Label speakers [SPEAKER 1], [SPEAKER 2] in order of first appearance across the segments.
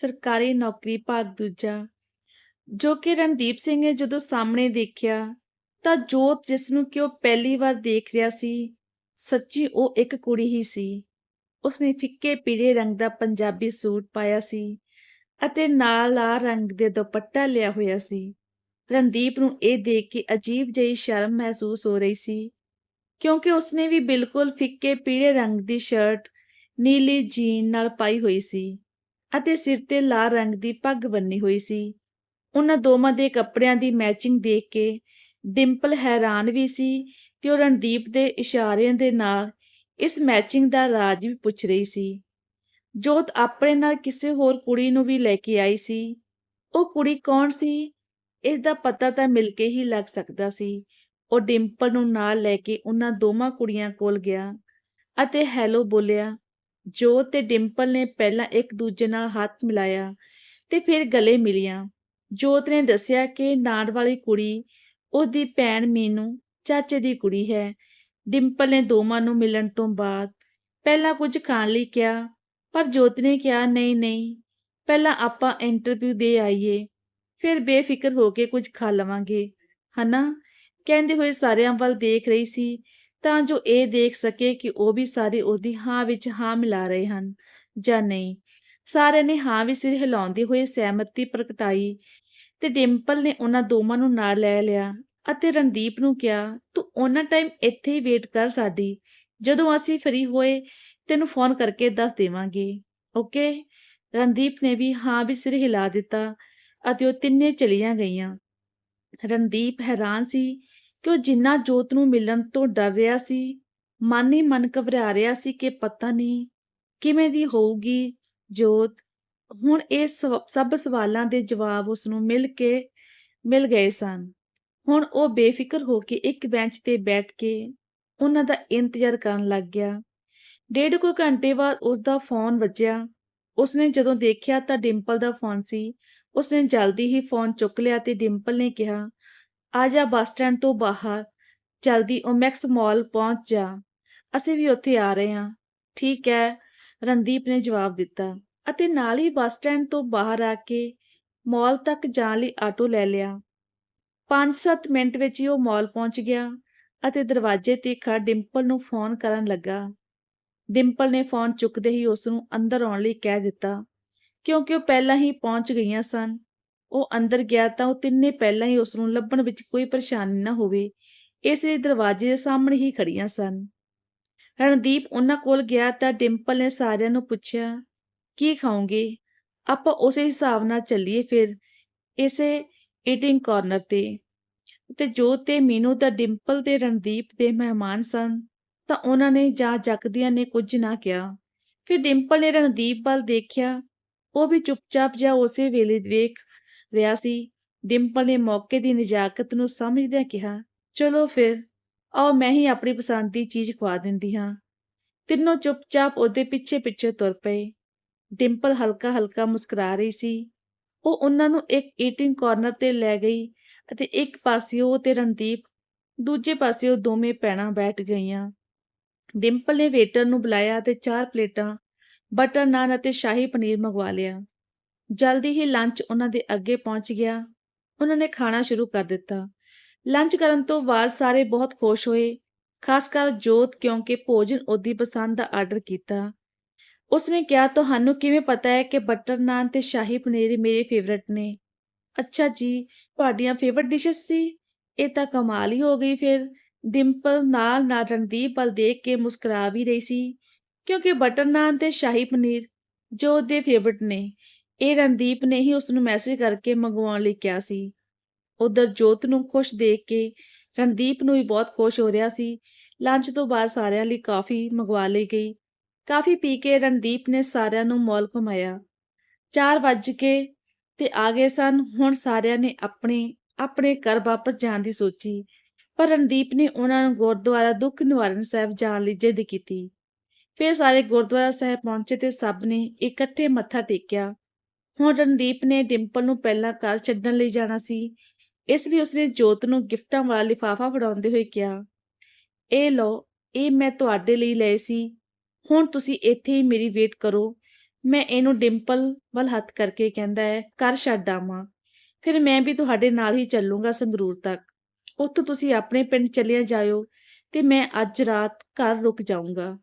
[SPEAKER 1] ਸਰਕਾਰੀ ਨੌਕਰੀ ਭਾਗ ਦੂਜਾ। ਜੋ ਕਿ ਰਣਦੀਪ ਸਿੰਘ ਨੇ ਜਦੋਂ ਸਾਹਮਣੇ ਦੇਖਿਆ, ਤਾਂ ਜੋਤ ਜਿਸ ਨੂੰ ਕਿ ਉਹ ਪਹਿਲੀ ਵਾਰ ਦੇਖ ਰਿਹਾ ਸੀ, ਸੱਚੀ ਉਹ ਇੱਕ ਕੁੜੀ ਹੀ ਸੀ। ਉਸਨੇ ਫਿੱਕੇ ਪੀਲੇ ਰੰਗ ਦਾ ਪੰਜਾਬੀ ਸੂਟ ਪਾਇਆ ਸੀ ਅਤੇ ਨਾਲ ਲਾਲ ਰੰਗ ਦੇ ਦੁਪੱਟਾ ਲਿਆ ਹੋਇਆ ਸੀ। ਰਣਦੀਪ ਨੂੰ ਇਹ ਦੇਖ ਕੇ ਅਜੀਬ ਜਿਹੀ ਸ਼ਰਮ ਮਹਿਸੂਸ ਹੋ ਰਹੀ ਸੀ, ਕਿਉਂਕਿ ਉਸਨੇ ਵੀ ਬਿਲਕੁਲ ਫਿੱਕੇ ਪੀਲੇ ਰੰਗ ਦੀ ਸ਼ਰਟ, ਨੀਲੀ ਜੀਨ ਨਾਲ ਪਾਈ ਹੋਈ ਸੀ। ਅਤੇ ਸਿਰ ਤੇ ਲਾਲ ਰੰਗ ਦੀ ਪੱਗ ਬੰਨੀ ਹੋਈ ਸੀ। ਉਹਨਾਂ ਦੋਵਾਂ ਦੇ ਕੱਪੜਿਆਂ ਦੀ ਮੈਚਿੰਗ ਦੇਖ ਕੇ ਡਿੰਪਲ ਹੈਰਾਨ ਵੀ ਸੀ ਤੇ ਉਹ ਰਣਦੀਪ ਦੇ ਇਸ਼ਾਰਿਆਂ ਦੇ ਨਾਲ ਇਸ ਮੈਚਿੰਗ ਦਾ ਰਾਜ ਵੀ ਪੁੱਛ ਰਹੀ ਸੀ। ਜੋਤ ਆਪਣੇ ਨਾਲ ਕਿਸੇ ਹੋਰ ਕੁੜੀ ਨੂੰ ਵੀ ਲੈ ਕੇ ਆਈ ਸੀ। ਉਹ ਕੁੜੀ ਕੌਣ ਸੀ? ਇਸ ਦਾ ਪਤਾ ਤਾਂ ਮਿਲ ਕੇ ਹੀ ਲੱਗ ਸਕਦਾ ਸੀ। ਉਹ ਡਿੰਪਲ ਨੂੰ ਨਾਲ ਲੈ ਕੇ ਉਹਨਾਂ ਦੋਵਾਂ ਕੁੜੀਆਂ ਕੋਲ ਗਿਆ ਅਤੇ ਹੈਲੋ ਬੋਲਿਆ ਜੋਤ ਤੇ ਡਿੰਪਲ ਨੇ ਪਹਿਲਾਂ ਇੱਕ ਦੂਜੇ ਨਾਲ ਹੱਥ ਮਿਲਾਇਆ ਤੇ ਫਿਰ ਗਲੇ ਮਿਲੀਆਂ। ਜੋਤ ਨੇ ਦੱਸਿਆ ਕਿ ਨਾੜ ਵਾਲੀ ਕੁੜੀ, ਉਹਦੀ ਭੈਣ ਮੀਨੂ, ਚਾਚੇ ਦੀ ਕੁੜੀ ਹੈ। ਡਿੰਪਲ ਨੇ ਦੋਵਾਂ ਨੂੰ ਮਿਲਣ ਤੋਂ ਬਾਅਦ ਪਹਿਲਾਂ ਕੁਝ ਖਾਣ ਲਈ ਕਿਹਾ, ਪਰ ਜੋਤ ਨੇ ਕਿਹਾ, ਨਹੀਂ ਨਹੀਂ, ਪਹਿਲਾਂ ਆਪਾਂ ਇੰਟਰਵਿਊ ਦੇ ਆਈਏ, ਫਿਰ ਬੇਫਿਕਰ ਹੋ ਕੇ ਕੁਝ ਖਾ ਲਵਾਂਗੇ। ਹਨਾ? ਕਹਿੰਦੇ ਹੋਏ ਸਾਰਿਆਂ ਵੱਲ ਦੇਖ ਰਹੀ ਸੀ ਤਾਂ ਜੋ ਇਹ ਦੇਖ ਸਕੇ ਕਿ ਉਹ ਵੀ ਸਾਰੇ ਉਹਦੀ ਹਾਂ ਵਿੱਚ ਹਾਂ ਮਿਲਾ ਰਹੇ ਹਨ ਜਾਂ ਨਹੀਂ। ਸਾਰਿਆਂ ਨੇ ਹਾਂ ਵੀ ਸਿਰ ਹਿਲਾਉਂਦੇ ਹੋਏ ਸਹਿਮਤੀ ਪ੍ਰਗਟਾਈ ਤੇ ਡਿੰਪਲ ਨੇ ਉਹਨਾਂ ਦੋਵਾਂ ਨੂੰ ਨਾਲ ਲੈ ਲਿਆ ਅਤੇ ਰਣਦੀਪ ਨੂੰ ਕਿਹਾ, ਤੂੰ ਉਹਨਾਂ ਟਾਈਮ ਇੱਥੇ ਹੀ ਵੇਟ ਕਰ ਸਾਡੀ, ਜਦੋਂ ਅਸੀਂ ਫ੍ਰੀ ਹੋਏ ਤੈਨੂੰ ਫੋਨ ਕਰਕੇ ਦੱਸ ਦੇਵਾਂਗੇ, ਓਕੇ? ਰਣਦੀਪ ਨੇ ਵੀ ਹਾਂ ਵੀ ਸਿਰ ਹਿਲਾ ਦਿੱਤਾ ਅਤੇ ਉਹ ਤਿੰਨੇ ਚਲੀਆਂ ਗਈਆਂ। ਰਣਦੀਪ ਹੈਰਾਨ ਸੀ ਕਿ ਉਹ ਜਿੰਨਾ ਜੋਤ ਨੂੰ ਮਿਲਣ ਤੋਂ ਡਰ ਰਿਹਾ ਸੀ, ਮਨ ਹੀ ਮਨ ਘਬਰਾ ਰਿਹਾ ਸੀ ਕਿ ਪਤਾ ਨਹੀਂ ਕਿਵੇਂ ਦੀ ਹੋਊਗੀ ਜੋਤ। ਹੁਣ ਇਹ ਸਵ- ਸਭ ਸਵਾਲਾਂ ਦੇ ਜਵਾਬ ਉਸ ਨੂੰ ਮਿਲ ਕੇ, ਮਿਲ ਗਏ ਸਨ। ਹੁਣ ਉਹ ਬੇਫਿਕਰ ਹੋ ਕੇ ਇੱਕ ਬੈਂਚ ਤੇ ਬੈਠ ਕੇ ਉਹਨਾਂ ਦਾ ਇੰਤਜ਼ਾਰ ਕਰਨ ਲੱਗ ਗਿਆ। ਡੇਢ ਕੁ ਘੰਟੇ ਬਾਅਦ ਉਸ ਦਾ ਫੋਨ ਵੱਜਿਆ। ਉਸਨੇ ਜਦੋਂ ਦੇਖਿਆ ਤਾਂ ਡਿੰਪਲ ਦਾ ਫੋਨ ਸੀ। ਉਸਨੇ ਜਲਦੀ ਹੀ ਫੋਨ ਚੁੱਕ ਲਿਆ ਤੇ ਡਿੰਪਲ ਨੇ ਕਿਹਾ ਆ ਜਾ ਬੱਸ ਸਟੈਂਡ ਤੋਂ ਬਾਹਰ ਜਲਦੀ ਓਮੈਕਸ ਮਾਲ ਪਹੁੰਚ ਜਾ। ਅਸੀਂ ਵੀ ਉੱਥੇ ਆ ਰਹੇ ਹਾਂ। ਠੀਕ ਹੈ, ਰਣਦੀਪ ਨੇ ਜਵਾਬ ਦਿੱਤਾ। ਅਤੇ ਨਾਲ ਹੀ ਬੱਸ ਸਟੈਂਡ ਤੋਂ ਬਾਹਰ ਆ ਕੇ ਮਾਲ ਤੱਕ ਜਾਣ ਲਈ ਆਟੋ ਲੈ ਲਿਆ। 5-7 ਮਿੰਟ ਵਿੱਚ ਹੀ ਉਹ ਮਾਲ ਪਹੁੰਚ ਗਿਆ ਅਤੇ ਦਰਵਾਜ਼ੇ ਤੇ ਖੜ ਡਿੰਪਲ ਨੂੰ ਫੋਨ ਕਰਨ ਲੱਗਾ। ਡਿੰਪਲ ਨੇ ਫੋਨ ਚੁੱਕਦੇ ਹੀ ਉਸ ਨੂੰ ਅੰਦਰ ਆਉਣ ਲਈ ਕਹਿ ਦਿੱਤਾ, ਕਿਉਂਕਿ ਉਹ ਪਹਿਲਾਂ ਹੀ ਪਹੁੰਚ ਗਈਆਂ ਸਨ। ਉਹ ਅੰਦਰ ਗਿਆ ਤਾਂ ਉਹ ਤਿੰਨੇ ਪਹਿਲਾਂ ਹੀ ਉਸ ਨੂੰ ਲੱਭਣ ਵਿੱਚ ਕੋਈ ਪਰੇਸ਼ਾਨੀ ਨਾ ਹੋਵੇ ਇਸ ਲਈ ਦਰਵਾਜ਼ੇ ਦੇ ਸਾਹਮਣੇ ਹੀ ਖੜੀਆਂ ਸਨ। ਰਣਦੀਪ ਉਹਨਾਂ ਕੋਲ ਗਿਆ ਤਾਂ ਡਿੰਪਲ ਨੇ ਸਾਰਿਆਂ ਨੂੰ ਪੁੱਛਿਆ, ਕੀ ਖਾਓਗੇ? ਆਪਾਂ ਉਸੇ ਹਿਸਾਬ ਨਾਲ ਚੱਲੀਏ ਫਿਰ, ਇਸੇ ਈਟਿੰਗ ਕਾਰਨਰ ਤੇ। ਤੇ ਜੋ ਤੇ ਮੀਨੂ ਦਾ ਡਿੰਪਲ ਤੇ ਰਣਦੀਪ ਦੇ ਮਹਿਮਾਨ ਸਨ, ਤਾਂ ਉਹਨਾਂ ਨੇ ਜਾ ਜੱਕਦੀਆਂ ਨੇ ਕੁਝ ਨਾ ਕਿਹਾ। ਫਿਰ ਡਿੰਪਲ ਨੇ ਰਣਦੀਪ ਵੱਲ ਦੇਖਿਆ, ਉਹ ਵੀ ਚੁੱਪਚਾਪ ਜਿਹਾ ਉਸੇ ਵੇਲੇ ਵੇਖ ਰਿਹਾ ਸੀ। ਡਿੰਪਲ ਨੇ ਮੌਕੇ ਦੀ ਨਜ਼ਾਕਤ ਨੂੰ ਸਮਝਦਿਆਂ ਕਿਹਾ, ਚਲੋ ਫਿਰ, ਆਓ ਮੈਂ ਹੀ ਆਪਣੀ ਪਸੰਦ ਦੀ ਚੀਜ਼ ਖਵਾ ਦਿੰਦੀ ਹਾਂ। ਤਿੰਨੋਂ ਚੁੱਪਚਾਪ ਉਹਦੇ ਪਿੱਛੇ ਪਿੱਛੇ ਤੁਰ ਪਏ। ਡਿੰਪਲ ਹਲਕਾ ਹਲਕਾ ਮੁਸਕਰਾ ਰਹੀ ਸੀ। ਉਹ ਉਹਨਾਂ ਨੂੰ ਇੱਕ ਈਟਿੰਗ ਕਾਰਨਰ ਤੇ ਲੈ ਗਈ ਅਤੇ ਇੱਕ ਪਾਸੇ ਉਹ ਤੇ ਰਣਦੀਪ, ਦੂਜੇ ਪਾਸੇ ਉਹ ਦੋਵੇਂ ਭੈਣਾਂ ਬੈਠ ਗਈਆਂ। ਡਿੰਪਲ ਨੇ ਵੇਟਰ ਨੂੰ ਬੁਲਾਇਆ ਤੇ ਚਾਰ ਪਲੇਟਾਂ, ਬਟਰ ਨਾਨ ਅਤੇ ਸ਼ਾਹੀ ਪਨੀਰ ਮੰਗਵਾ ਲਿਆ। ਜਲਦੀ ਹੀ ਲੰਚ ਉਹਨਾਂ ਦੇ ਅੱਗੇ ਪਹੁੰਚ ਗਿਆ। ਉਹਨਾਂ ਨੇ ਖਾਣਾ ਸ਼ੁਰੂ ਕਰ ਦਿੱਤਾ। ਲੰਚ ਕਰਨ ਤੋਂ ਬਾਅਦ ਸਾਰੇ ਬਹੁਤ ਖੁਸ਼ ਹੋਏ। ਖਾਸ ਕਰ ਜੋਤ ਕਿਉਂਕਿ ਭੋਜਨ ਉਹਦੀ ਪਸੰਦ ਦਾ ਆਰਡਰ ਕੀਤਾ। ਉਸਨੇ ਕਿਹਾ, ਤੁਹਾਨੂੰ ਕਿਵੇਂ ਪਤਾ ਹੈ ਕਿ ਬਟਰ ਨਾਨ ਤੇ ਸ਼ਾਹੀ ਪਨੀਰ ਮੇਰੇ ਫੇਵਰਟ ਨੇ? ਅੱਛਾ ਜੀ, ਤੁਹਾਡੀਆਂ ਫੇਵਰਟ ਡਿਸ਼ਸ ਸੀ। ਇਹ ਤਾਂ ਕਮਾਲ ਹੀ ਹੋ ਗਈ ਫਿਰ। ਡਿੰਪਲ ਨਾਲ ਨਾਲ ਰਣਦੀਪ ਵੱਲ ਦੇਖ ਕੇ ਮੁਸਕਰਾ ਵੀ ਰਹੀ ਸੀ। ਕਿਉਂਕਿ ਬਟਰ ਨਾਨ ਤੇ ਸ਼ਾਹੀ ਪਨੀਰ ਜੋ ਉਹਦੇ ਫੇਵਰਟ ਨੇ। ਇਹ ਰਣਦੀਪ ਨੇ ਹੀ ਉਸ ਨੂੰ ਮੈਸੇਜ ਕਰਕੇ ਮੰਗਵਾਉਣ ਲਈ ਕਿਹਾ ਸੀ। ਉਧਰ ਜੋਤ ਨੂੰ ਖੁਸ਼ ਦੇਖ ਕੇ ਰਣਦੀਪ ਨੂੰ ਵੀ ਬਹੁਤ ਖੁਸ਼ ਹੋ ਰਿਹਾ ਸੀ। ਲੰਚ ਤੋਂ ਬਾਅਦ ਸਾਰਿਆਂ ਲਈ ਕਾਫੀ ਮੰਗਵਾ ਲਈ ਗਈ। ਕਾਫੀ ਪੀ ਕੇ ਰਣਦੀਪ ਨੇ ਸਾਰਿਆਂ ਨੂੰ ਮੌਲ ਘੁਮਾਇਆ। 4 ਵੱਜ ਕੇ ਤੇ ਆ ਗਏ ਸਨ। ਹੁਣ ਸਾਰਿਆਂ ਨੇ ਆਪਣੇ ਆਪਣੇ ਘਰ ਵਾਪਸ ਜਾਣ ਦੀ ਸੋਚੀ। ਪਰ ਰਣਦੀਪ ਨੇ ਉਹਨਾਂ ਨੂੰ ਗੁਰਦੁਆਰਾ ਦੁੱਖ ਨਿਵਾਰਨ ਸਾਹਿਬ ਜਾਣ ਲਈ ਜਿੱਦ ਕੀਤੀ। ਫਿਰ ਸਾਰੇ ਗੁਰਦੁਆਰਾ ਸਾਹਿਬ ਪਹੁੰਚੇ ਤੇ ਸਭ ਨੇ ਇਕੱਠੇ ਮੱਥਾ ਟੇਕਿਆ। ਹੁਣ ਰਣਦੀਪ ਨੇ ਡਿੰਪਲ ਨੂੰ ਪਹਿਲਾਂ ਘਰ ਛੱਡਣ ਲਈ ਜਾਣਾ ਸੀ, ਇਸ ਲਈ ਉਸਨੇ ਜੋਤ ਨੂੰ ਗਿਫਟਾਂ ਵਾਲਾ ਲਿਫਾਫਾ ਫੜਾਉਂਦੇ ਹੋਏ ਕਿਹਾ, ਇਹ ਲਓ, ਇਹ ਮੈਂ ਤੁਹਾਡੇ ਲਈ ਲਏ ਸੀ, ਹੁਣ ਤੁਸੀਂ ਇੱਥੇ ਹੀ ਮੇਰੀ ਵੇਟ ਕਰੋ, ਮੈਂ ਇਹਨੂੰ ਡਿੰਪਲ ਵੱਲ ਹੱਥ ਕਰਕੇ ਕਹਿੰਦਾ ਹੈ ਕਰ ਛੱਡ ਆਵਾਂ, ਫਿਰ ਮੈਂ ਵੀ ਤੁਹਾਡੇ ਨਾਲ ਹੀ ਚੱਲੂਗਾ ਸੰਗਰੂਰ ਤੱਕ, ਉੱਥੋਂ ਤੁਸੀਂ ਆਪਣੇ ਪਿੰਡ ਚਲਿਆ ਜਾਇਓ ਤੇ ਮੈਂ ਅੱਜ ਰਾਤ ਘਰ ਰੁਕ ਜਾਊਂਗਾ।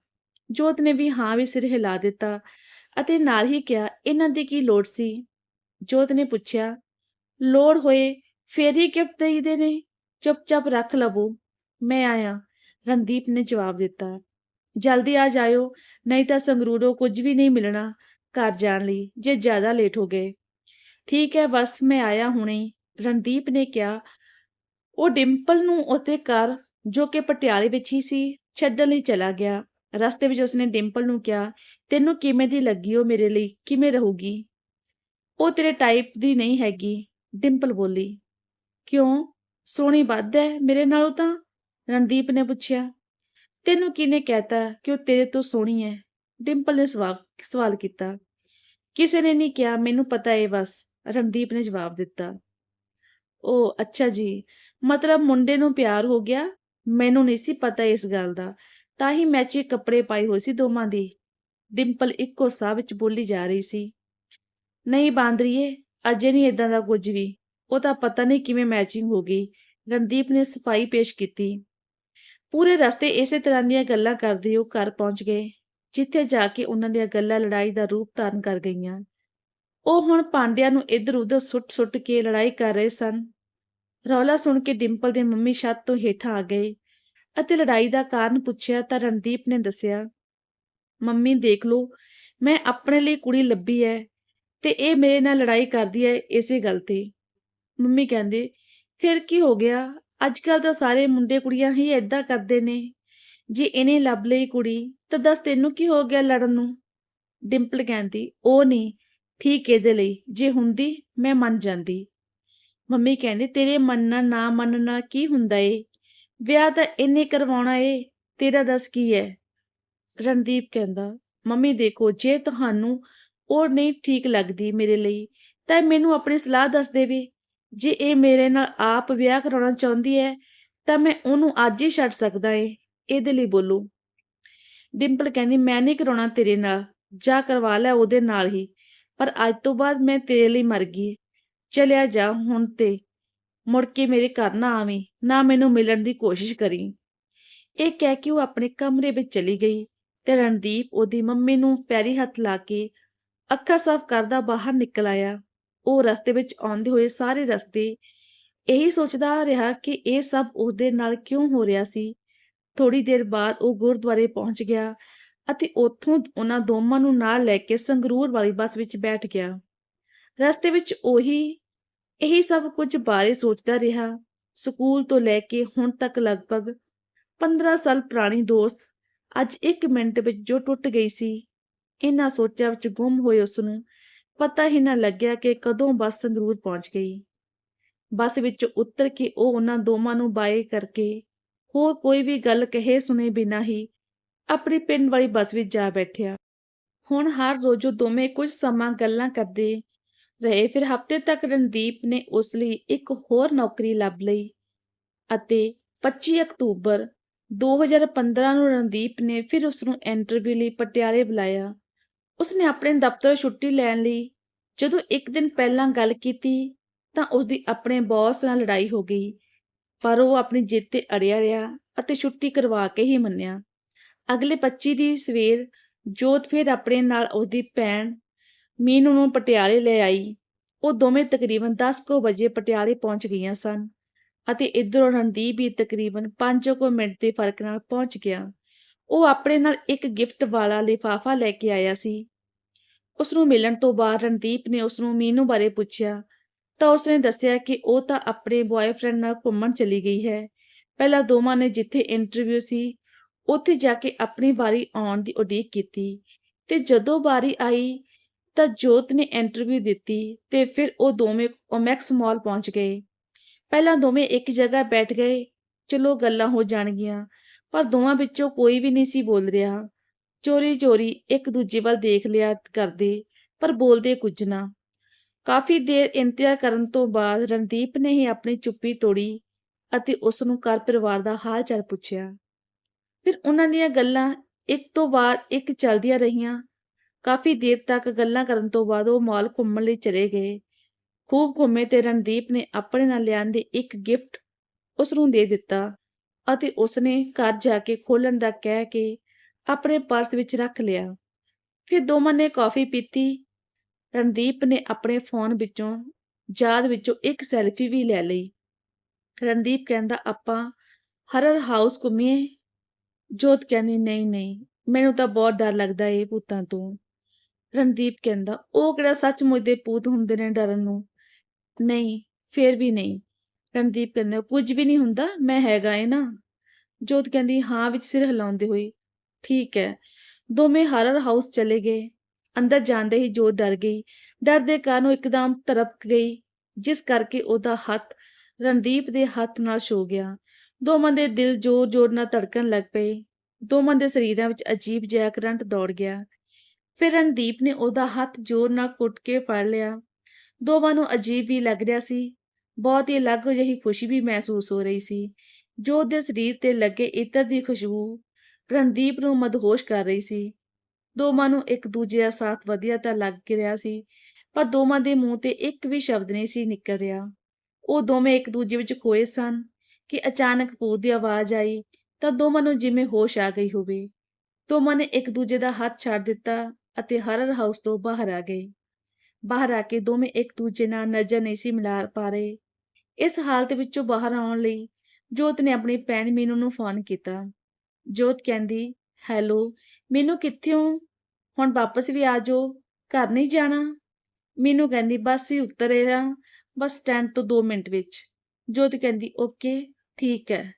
[SPEAKER 1] ਜੋਤ ਨੇ ਵੀ ਹਾਂ ਵੀ ਸਿਰ ਹਿਲਾ ਦਿੱਤਾ ਅਤੇ ਨਾਲ ਹੀ ਕਿਹਾ, ਇਹਨਾਂ ਦੀ ਕੀ ਲੋੜ ਸੀ? ਜੋਤ ਨੇ ਪੁੱਛਿਆ, ਲੋੜ ਹੋਏ ਫੇਰ ਹੀ ਗਿਫਟ ਦੇਈਦੇ ਨੇ? ਚੁੱਪ-ਚਾਪ ਰੱਖ ਲਵੋ, ਮੈਂ ਆਇਆ। ਰਣਦੀਪ ਨੇ ਜਵਾਬ ਦਿੱਤਾ, ਜਲਦੀ ਆ ਜਾਇਓ, ਨਹੀਂ ਤਾਂ ਸੰਗਰੂਰੋਂ ਕੁਝ ਵੀ ਨਹੀਂ ਮਿਲਣਾ ਘਰ ਜਾਣ ਲਈ, ਜੇ ਜ਼ਿਆਦਾ ਲੇਟ ਹੋ ਗਏ। ਠੀਕ ਹੈ, ਬਸ ਮੈਂ ਆਇਆ ਹੁਣੇ। ਰਣਦੀਪ ਨੇ ਕਿਹਾ, ਉਹ ਡਿੰਪਲ ਨੂੰ ਉਸਦੇ ਘਰ, ਜੋ ਕਿ ਪਟਿਆਲੇ ਵਿੱਚ ਹੀ ਸੀ, ਛੱਡਣ ਲਈ ਚਲਾ ਗਿਆ। ਰਸਤੇ ਵਿੱਚ ਉਸਨੇ ਡਿੰਪਲ ਨੂੰ ਕਿਹਾ ਤੈਨੂੰ ਕਿਵੇਂ ਦੀ ਲੱਗੀ ਉਹ ਮੇਰੇ ਲਈ? ਕਿਵੇਂ ਰਹੂਗੀ? ਉਹ ਤੇਰੇ ਟਾਈਪ ਦੀ ਨਹੀਂ ਹੈਗੀ ਡਿੰਪਲ ਬੋਲੀ। ਕਿਉਂ? ਸੋਹਣੀ ਵੱਧ ਹੈ ਮੇਰੇ ਨਾਲੋਂ ਤਾਂ? ਰਣਦੀਪ ਨੇ ਪੁੱਛਿਆ। ਤੈਨੂੰ ਕਿਹਨੇ ਕਹਿਤਾ ਕਿ ਉਹ ਤੇਰੇ ਤੋਂ ਸੋਹਣੀ ਹੈ ਡਿੰਪਲ ਨੇ ਸਵਾਲ ਸਵਾਲ ਕੀਤਾ। ਕਿਸੇ ਨੇ ਨਹੀਂ ਕਿਹਾ, ਮੈਨੂੰ ਪਤਾ ਏ ਬਸ, ਰਣਦੀਪ ਨੇ ਜਵਾਬ ਦਿੱਤਾ। ਉਹ ਅੱਛਾ ਜੀ, ਮਤਲਬ ਮੁੰਡੇ ਨੂੰ ਪਿਆਰ ਹੋ ਗਿਆ? ਮੈਨੂੰ ਨਹੀਂ ਸੀ ਪਤਾ ਇਸ ਗੱਲ ਦਾ। ਤਾਂ ਹੀ ਮੈਚੀ ਕੱਪੜੇ ਪਾਈ ਹੋਏ ਸੀ ਦੋਵਾਂ ਦੀ। ਡਿੰਪਲ ਇੱਕੋ ਸਾਹ ਵਿੱਚ ਬੋਲੀ ਜਾ ਰਹੀ ਸੀ। ਨਹੀਂ ਬਾਂਦਰੀਏ, ਅਜੇ ਨਹੀਂ ਇਦਾਂ ਦਾ ਕੁਝ ਵੀ। ਉਹ ਤਾਂ ਪਤਾ ਨਹੀਂ ਕਿਵੇਂ ਮੈਚਿੰਗ ਹੋ ਗਈ। ਰਣਦੀਪ ਨੇ ਸਫ਼ਾਈ ਪੇਸ਼ ਕੀਤੀ। ਪੂਰੇ ਰਸਤੇ ਇਸੇ ਤਰ੍ਹਾਂ ਦੀਆਂ ਗੱਲਾਂ ਕਰਦੇ ਉਹ ਘਰ ਪਹੁੰਚ ਗਏ, ਜਿੱਥੇ ਜਾ ਕੇ ਉਹਨਾਂ ਦੀਆਂ ਗੱਲਾਂ ਲੜਾਈ ਦਾ ਰੂਪ ਧਾਰਨ ਕਰ ਗਈਆਂ। ਉਹ ਹੁਣ ਪਾਂਡਿਆਂ ਨੂੰ ਇੱਧਰ-ਉੱਧਰ ਸੁੱਟ-ਸੁੱਟ ਕੇ ਲੜਾਈ ਕਰ ਰਹੇ ਸਨ। ਰੌਲਾ ਸੁਣ ਕੇ ਡਿੰਪਲ ਦੇ ਮੰਮੀ ਛੱਤ ਤੋਂ ਹੇਠਾਂ ਆ ਗਏ ਅਤੇ ਲੜਾਈ ਦਾ ਕਾਰਨ ਪੁੱਛਿਆ ਤਾਂ ਰਣਦੀਪ ਨੇ ਦੱਸਿਆ ਮੰਮੀ ਦੇਖ ਲਓ, ਮੈਂ ਆਪਣੇ ਲਈ ਕੁੜੀ ਲੱਭੀ ਹੈ ਤੇ ਇਹ ਮੇਰੇ ਨਾਲ ਲੜਾਈ ਕਰਦੀ ਹੈ ਇਸੇ ਗੱਲ ਤੇ। ਮੰਮੀ ਕਹਿੰਦੇ, ਫਿਰ ਕੀ ਹੋ ਗਿਆ? ਅੱਜ ਕੱਲ ਤਾਂ ਸਾਰੇ ਮੁੰਡੇ ਕੁੜੀਆਂ ਹੀ ਏਦਾਂ ਕਰਦੇ ਨੇ। ਜੇ ਇਹਨੇ ਲੱਭ ਲਈ ਕੁੜੀ, ਤਾਂ ਦੱਸ ਤੈਨੂੰ ਕੀ ਹੋ ਗਿਆ ਲੜਨ ਨੂੰ? ਡਿੰਪਲ ਕਹਿੰਦੀ, ਉਹ ਨਹੀਂ, ਠੀਕ ਇਹਦੇ ਲਈ, ਜੇ ਹੁੰਦੀ, ਮੈਂ ਮੰਨ ਜਾਂਦੀ। ਮੰਮੀ ਕਹਿੰਦੀ, ਤੇਰੇ ਮੰਨਣਾ ਨਾ ਮੰਨਣਾ ਕੀ ਹੁੰਦਾ ਏ? ਵਿਆਹ ਤਾਂ ਇਹਨੇ ਕਰਵਾਉਣਾ ਏ, ਤੇਰਾ ਦੱਸ ਕੀ ਹੈ ਰਣਦੀਪ ਕਹਿੰਦਾ, ਮੰਮੀ ਦੇਖੋ, ਜੇ ਤੁਹਾਨੂੰ ਉਹ ਨਹੀਂ ਠੀਕ ਲੱਗਦੀ ਮੇਰੇ ਲਈ, ਤਾਂ ਮੈਨੂੰ ਆਪਣੀ ਸਲਾਹ ਦੱਸ ਦੇਵੇ। ਜੇ ਇਹ ਮੇਰੇ ਨਾਲ ਆਪ ਵਿਆਹ ਕਰਾਉਣਾ ਚਾਹੁੰਦੀ ਹੈ, ਤਾਂ ਮੈਂ ਉਹਨੂੰ ਅੱਜ ਹੀ ਛੱਡ ਸਕਦਾ ਏ। ਇਹਦੇ ਲਈ ਬੋਲੂ। ਡਿੰਪਲ ਕਹਿੰਦੀ, ਮੈਂ ਨਹੀਂ ਕਰਾਉਣਾ ਤੇਰੇ ਨਾਲ, ਜਾ ਕਰਵਾ ਲੈ ਉਹਦੇ ਨਾਲ ਹੀ, ਪਰ ਅੱਜ ਤੋਂ ਬਾਅਦ ਮੈਂ ਤੇਰੇ ਲਈ ਮਰ ਗਈ। ਚਲਿਆ ਜਾ ਹੁਣ ਤੇ, ਮੁੜ ਕੇ ਮੇਰੇ ਘਰ ਨਾ ਆਵੀਂ, ਨਾ ਮੈਨੂੰ ਮਿਲਣ ਦੀ ਕੋਸ਼ਿਸ਼ ਕਰੀ। ਇਹ ਕਹਿ ਕੇ ਉਹ ਆਪਣੇ ਕਮਰੇ ਵਿੱਚ ਚਲੀ ਗਈ। ਤੇ ਰਣਦੀਪ ਉਹਦੀ ਮੰਮੀ ਨੂੰ ਪੈਰੀ ਹੱਥ ਲਾ ਕੇ ਅੱਖਾਂ ਸਾਫ਼ ਕਰਦਾ ਬਾਹਰ ਨਿਕਲ ਆਇਆ। ਉਹ ਰਸਤੇ ਵਿੱਚ ਆਉਂਦੇ ਹੋਏ ਸਾਰੇ ਰਸਤੇ ਇਹੀ ਸੋਚਦਾ ਰਿਹਾ ਕਿ ਇਹ ਸਭ ਉਹਦੇ ਨਾਲ ਕਿਉਂ ਹੋ ਰਿਹਾ ਸੀ। ਥੋੜੀ ਦੇਰ ਬਾਅਦ ਉਹ ਗੁਰਦੁਆਰੇ ਪਹੁੰਚ ਗਿਆ ਅਤੇ ਉੱਥੋਂ ਉਹਨਾਂ ਦੋਵਾਂ ਨੂੰ ਨਾਲ ਲੈ ਕੇ ਸੰਗਰੂਰ ਵਾਲੀ ਬੱਸ ਵਿੱਚ ਬੈਠ ਗਿਆ। ਰਸਤੇ ਵਿੱਚ ਉਹੀ, ਇਹੀ ਸਭ ਕੁਝ ਬਾਰੇ ਸੋਚਦਾ ਰਿਹਾ। ਸਕੂਲ ਤੋਂ ਲੈ ਕੇ ਹੁਣ ਤੱਕ ਲਗਭਗ 15 ਸਾਲ ਪੁਰਾਣੀ ਦੋਸਤ ਅੱਜ ਇੱਕ ਮਿੰਟ ਵਿੱਚ ਜੋ ਟੁੱਟ ਗਈ ਸੀ, ਇਹਨਾਂ ਸੋਚਾਂ ਵਿੱਚ ਗੁੰਮ ਹੋਏ ਉਸ ਨੂੰ, ਪਤਾ ਹੀ ਨਾ ਲੱਗਿਆ ਕਿ ਕਦੋਂ ਬੱਸ ਸੰਗਰੂਰ ਪਹੁੰਚ ਗਈ। ਬੱਸ ਵਿੱਚ ਉਤਰ ਕੇ ਉਹ ਉਹਨਾਂ ਦੋਵਾਂ ਨੂੰ ਬਾਏ ਕਰਕੇ ਹੋਰ ਕੋਈ ਵੀ ਗੱਲ ਕਹੇ ਸੁਨੇ ਬਿਨਾਂ ਹੀ ਆਪਣੀ ਪਿੰਡ ਵਾਲੀ ਬੱਸ ਵਿੱਚ ਜਾ ਬੈਠਿਆ। ਹੁਣ ਹਰ ਰੋਜ਼ ਦੋਵੇਂ ਕੁਝ ਸਮਾਂ ਗੱਲਾਂ ਕਰਦੇ ਰਹੇ, ਫਿਰ ਹਫ਼ਤੇ ਤੱਕ ਰਣਦੀਪ ਨੇ ਉਸ ਲਈ ਇੱਕ ਹੋਰ ਨੌਕਰੀ ਲੱਭ ਲਈ ਅਤੇ 25 ਅਕਤੂਬਰ 2015 ਨੂੰ ਰਣਦੀਪ ਨੇ ਫਿਰ ਉਸ ਨੂੰ ਇੰਟਰਵਿਊ ਲਈ ਪਟਿਆਲੇ ਬੁਲਾਇਆ। ਉਸਨੇ ਆਪਣੇ ਦਫ਼ਤਰ ਛੁੱਟੀ ਲੈਣ ਲਈ ਜਦੋਂ ਇੱਕ ਦਿਨ ਪਹਿਲਾਂ ਗੱਲ ਕੀਤੀ ਤਾਂ ਉਸ ਦੀ ਆਪਣੇ ਬੌਸ ਨਾਲ ਲੜਾਈ ਹੋ ਗਈ, ਪਰ ਉਹ ਆਪਣੀ ਜਿੱਤ ਤੇ ਅੜਿਆ ਰਿਹਾ ਅਤੇ ਛੁੱਟੀ ਕਰਵਾ ਕੇ ਹੀ ਮੰਨਿਆ। ਅਗਲੇ 25 ਦੀ ਸਵੇਰ ਜੋਤ ਫਿਰ ਆਪਣੇ ਨਾਲ ਉਸ ਦੀ ਭੈਣ ਮੀਨੂ ਨੂੰ ਪਟਿਆਲੇ ਲੈ ਆਈ। ਉਹ ਦੋਵੇਂ ਤਕਰੀਬਨ 10 ਕੁ ਵਜੇ ਪਟਿਆਲੇ ਪਹੁੰਚ ਗਈਆਂ ਸਨ। ਅਤੇ ਇਧਰੋਂ ਰਣਦੀਪ ਵੀ ਤਕਰੀਬਨ 5 ਕੁ ਮਿੰਟ ਦੇ ਫ਼ਰਕ ਨਾਲ ਪਹੁੰਚ ਗਿਆ। ਉਹ ਆਪਣੇ ਨਾਲ ਇੱਕ ਗਿਫਟ ਵਾਲਾ ਲਿਫਾਫਾ ਲੈ ਕੇ ਆਇਆ ਸੀ। ਉਸ ਨੂੰ ਮਿਲਣ ਤੋਂ ਬਾਅਦ ਰਣਦੀਪ ਨੇ ਉਸ ਨੂੰ ਮੀਨੂ ਬਾਰੇ ਪੁੱਛਿਆ। ਤਾਂ ਉਸਨੇ ਦੱਸਿਆ ਕਿ ਉਹ ਤਾਂ ਆਪਣੇ ਬॉयਫ੍ਰੈਂਡ ਨਾਲ ਘੁੰਮਣ ਚਲੀ ਗਈ ਹੈ। ਪਹਿਲਾਂ ਦੋਵਾਂ ਨੇ ਜਿੱਥੇ ਇੰਟਰਵਿਊ ਸੀ, ਉੱਥੇ ਜਾ ਕੇ ਆਪਣੀ ਵਾਰੀ ਆਉਣ ਦੀ ਉਡੀਕ ਕੀਤੀ ਤੇ ਜਦੋਂ ਵਾਰੀ ਆਈ ਤਾਂ ਜੋਤ ਨੇ ਇੰਟਰਵਿਊ ਦਿੱਤੀ ਤੇ ਫਿਰ ਉਹ ਦੋਵੇਂ ਓਮੈਕਸ ਮਾਲ ਪਹੁੰਚ ਗਏ। ਪਹਿਲਾਂ ਦੋਵੇਂ ਇੱਕ ਜਗ੍ਹਾ ਬੈਠ ਗਏ। ਚਲੋ ਗੱਲਾਂ ਹੋ ਜਾਣਗੀਆਂ, ਪਰ ਦੋਵਾਂ ਵਿੱਚੋਂ ਕੋਈ ਵੀ ਨਹੀਂ ਸੀ ਬੋਲ ਰਿਹਾ। ਚੋਰੀ ਚੋਰੀ ਇੱਕ ਦੂਜੇ ਵੱਲ ਦੇਖ ਲਿਆ ਕਰਦੇ, ਪਰ ਬੋਲਦੇ ਕੁਝ ਨਾ। ਕਾਫੀ ਦੇਰ ਇੰਤਜ਼ਾਰ ਕਰਨ ਤੋਂ ਬਾਅਦ ਰਣਦੀਪ ਨੇ ਹੀ ਆਪਣੀ ਚੁੱਪੀ ਤੋੜੀ ਅਤੇ ਉਸ ਨੂੰ ਘਰ ਪਰਿਵਾਰ ਦਾ ਹਾਲ ਚਾਲ ਪੁੱਛਿਆ। ਫਿਰ ਉਹਨਾਂ ਦੀਆਂ ਗੱਲਾਂ ਇੱਕ ਤੋਂ ਬਾਅਦ ਇੱਕ ਚੱਲਦੀਆਂ ਰਹੀਆਂ। ਕਾਫੀ ਦੇਰ ਤੱਕ ਗੱਲਾਂ ਕਰਨ ਤੋਂ ਬਾਅਦ ਉਹ ਮਾਲ ਘੁੰਮਣ ਲਈ ਚਲੇ ਗਏ। ਖੂਬ ਘੁੰਮੇ ਤੇ ਰਣਦੀਪ ਨੇ ਆਪਣੇ ਨਾਲ ਲਿਆਂਦੇ ਇੱਕ ਗਿਫਟ ਉਸ ਨੂੰ ਦੇ ਦਿੱਤਾ ਅਤੇ ਉਸਨੇ ਘਰ ਜਾ ਕੇ ਖੋਲਣ ਦਾ ਕਹਿ ਕੇ ਆਪਣੇ ਪਰਸ ਵਿੱਚ ਰੱਖ ਲਿਆ। ਫਿਰ ਦੋਵਾਂ ਨੇ ਕਾਫੀ ਪੀਤੀ। ਰਣਦੀਪ ਨੇ ਆਪਣੇ ਫੋਨ ਵਿੱਚੋਂ, ਯਾਦ ਵਿੱਚੋਂ ਇੱਕ ਸੈਲਫੀ ਵੀ ਲੈ ਲਈ। ਰਣਦੀਪ ਕਹਿੰਦਾ, ਆਪਾਂ ਹਰਰ ਹਾਊਸ ਘੁੰਮੀਏ? ਜੋਤ ਕਹਿੰਦੀ, ਨਹੀਂ ਨਹੀਂ, ਮੈਨੂੰ ਤਾਂ ਬਹੁਤ ਡਰ ਲੱਗਦਾ ਏ ਭੂਤਾਂ ਤੋਂ। ਰਣਦੀਪ ਕਹਿੰਦਾ, ਉਹ ਕਿਹੜਾ ਸੱਚਮੁੱਚ ਦੇ ਭੂਤ ਹੁੰਦੇ ਨੇ ਡਰਨ ਨੂੰ? ਨਹੀਂ, ਫੇਰ ਵੀ ਨਹੀਂ। ਰਣਦੀਪ ਕਹਿੰਦਾ, ਕੁਝ ਵੀ ਨਹੀਂ ਹੁੰਦਾ, ਮੈਂ ਹੈਗਾ ਏ ਨਾ। ਜੋਤ ਕਹਿੰਦੀ, ਹਾਂ, ਵਿੱਚ ਸਿਰ ਹਿਲਾਉਂਦੇ ਹੋਏ। ਠੀਕ ਹੈ। ਦੋਵੇਂ ਹਾਰਰ ਹਾਊਸ ਚਲੇ ਗਏ। ਅੰਦਰ ਜਾਂਦੇ ਹੀ ਜੋਤ ਡਰ ਗਈ। ਡਰ ਦੇ ਕਾਰਨ ਉਹ ਇੱਕਦਮ ਤੜਪ ਗਈ, ਜਿਸ ਕਰਕੇ ਉਹਦਾ ਹੱਥ ਰਣਦੀਪ ਦੇ ਹੱਥ ਨਾਲ ਛੋ ਗਿਆ। ਦੋਵਾਂ ਦੇ ਦਿਲ ਜ਼ੋਰ ਜ਼ੋਰ ਨਾਲ ਧੜਕਣ ਲੱਗ ਪਏ। ਦੋਵਾਂ ਦੇ ਸਰੀਰਾਂ ਵਿੱਚ ਅਜੀਬ ਜਿਹਾ ਕਰੰਟ ਦੌੜ ਗਿਆ। ਫਿਰ ਰਣਦੀਪ ਨੇ ਉਹਦਾ ਹੱਥ ਜ਼ੋਰ ਨਾਲ ਕੁੱਟ ਕੇ ਫੜ ਲਿਆ। ਦੋਵਾਂ ਨੂੰ ਅਜੀਬ ਵੀ ਲੱਗ ਰਿਹਾ ਸੀ। ਬਹੁਤ ਹੀ ਅਲੱਗ ਜਿਹੀ ਖੁਸ਼ੀ ਵੀ ਮਹਿਸੂਸ ਹੋ ਰਹੀ ਸੀ, ਜੋ ਦੇ ਸਰੀਰ ਤੇ ਲੱਗੇ ਇਤਰ ਦੀ ਖੁਸ਼ਬੂ ਰਣਦੀਪ ਨੂੰ ਮਦਹੋਸ਼ ਕਰ ਰਹੀ ਸੀ। ਦੋਵਾਂ ਨੂੰ ਇੱਕ ਦੂਜੇ ਦਾ ਸਾਥ ਵਧੀਆ ਤਾਂ ਲੱਗ ਰਿਹਾ ਸੀ, ਪਰ ਦੋਵਾਂ ਦੇ ਮੂੰਹ ਤੇ ਇੱਕ ਵੀ ਸ਼ਬਦ ਨਹੀਂ ਸੀ ਨਿਕਲ ਰਿਹਾ। ਉਹ ਦੋਵੇਂ ਇੱਕ ਦੂਜੇ ਵਿੱਚ ਖੋਏ ਸਨ ਕਿ ਅਚਾਨਕ ਭੂਤ ਦੀ ਆਵਾਜ਼ ਆਈ ਤਾਂ ਦੋਵਾਂ ਨੂੰ ਜਿਵੇਂ ਹੋਸ਼ ਆ ਗਈ ਹੋਵੇ। ਦੋਵਾਂ ਨੇ ਇੱਕ ਦੂਜੇ ਦਾ ਹੱਥ ਛੱਡ ਦਿੱਤਾ ਅਤੇ ਹਰਰ ਹਾਊਸ ਤੋਂ ਬਾਹਰ ਆ ਗਏ। ਬਾਹਰ ਆ ਕੇ ਦੋਵੇਂ ਇੱਕ ਦੂਜੇ ਨਾਲ ਨਜ਼ਰ ਨਹੀਂ ਸੀ ਮਿਲਾ ਪਾ ਰਹੇ। ਇਸ ਹਾਲਤ ਵਿੱਚੋਂ ਬਾਹਰ ਆਉਣ ਲਈ ਜੋਤ ਨੇ ਆਪਣੀ ਭੈਣ ਮੀਨੂ ਨੂੰ ਫੋਨ ਕੀਤਾ। ਜੋਤ ਕਹਿੰਦੀ ਹੈਲੋ ਮੀਨੂ ਕਿੱਥੇ? ਹੋ ਹੁਣ ਵਾਪਸ ਵੀ ਆ ਜਾਓ, ਘਰ ਨਹੀਂ ਜਾਣਾ? ਮੀਨੂ ਕਹਿੰਦੀ, ਬਸ ਹੀ ਉਤਰੇਗਾ ਬਸ ਸਟੈਂਡ ਤੋਂ 2 ਮਿੰਟ ਵਿੱਚ। ਜੋਤ ਕਹਿੰਦੀ ਓਕੇ ਠੀਕ ਹੈ।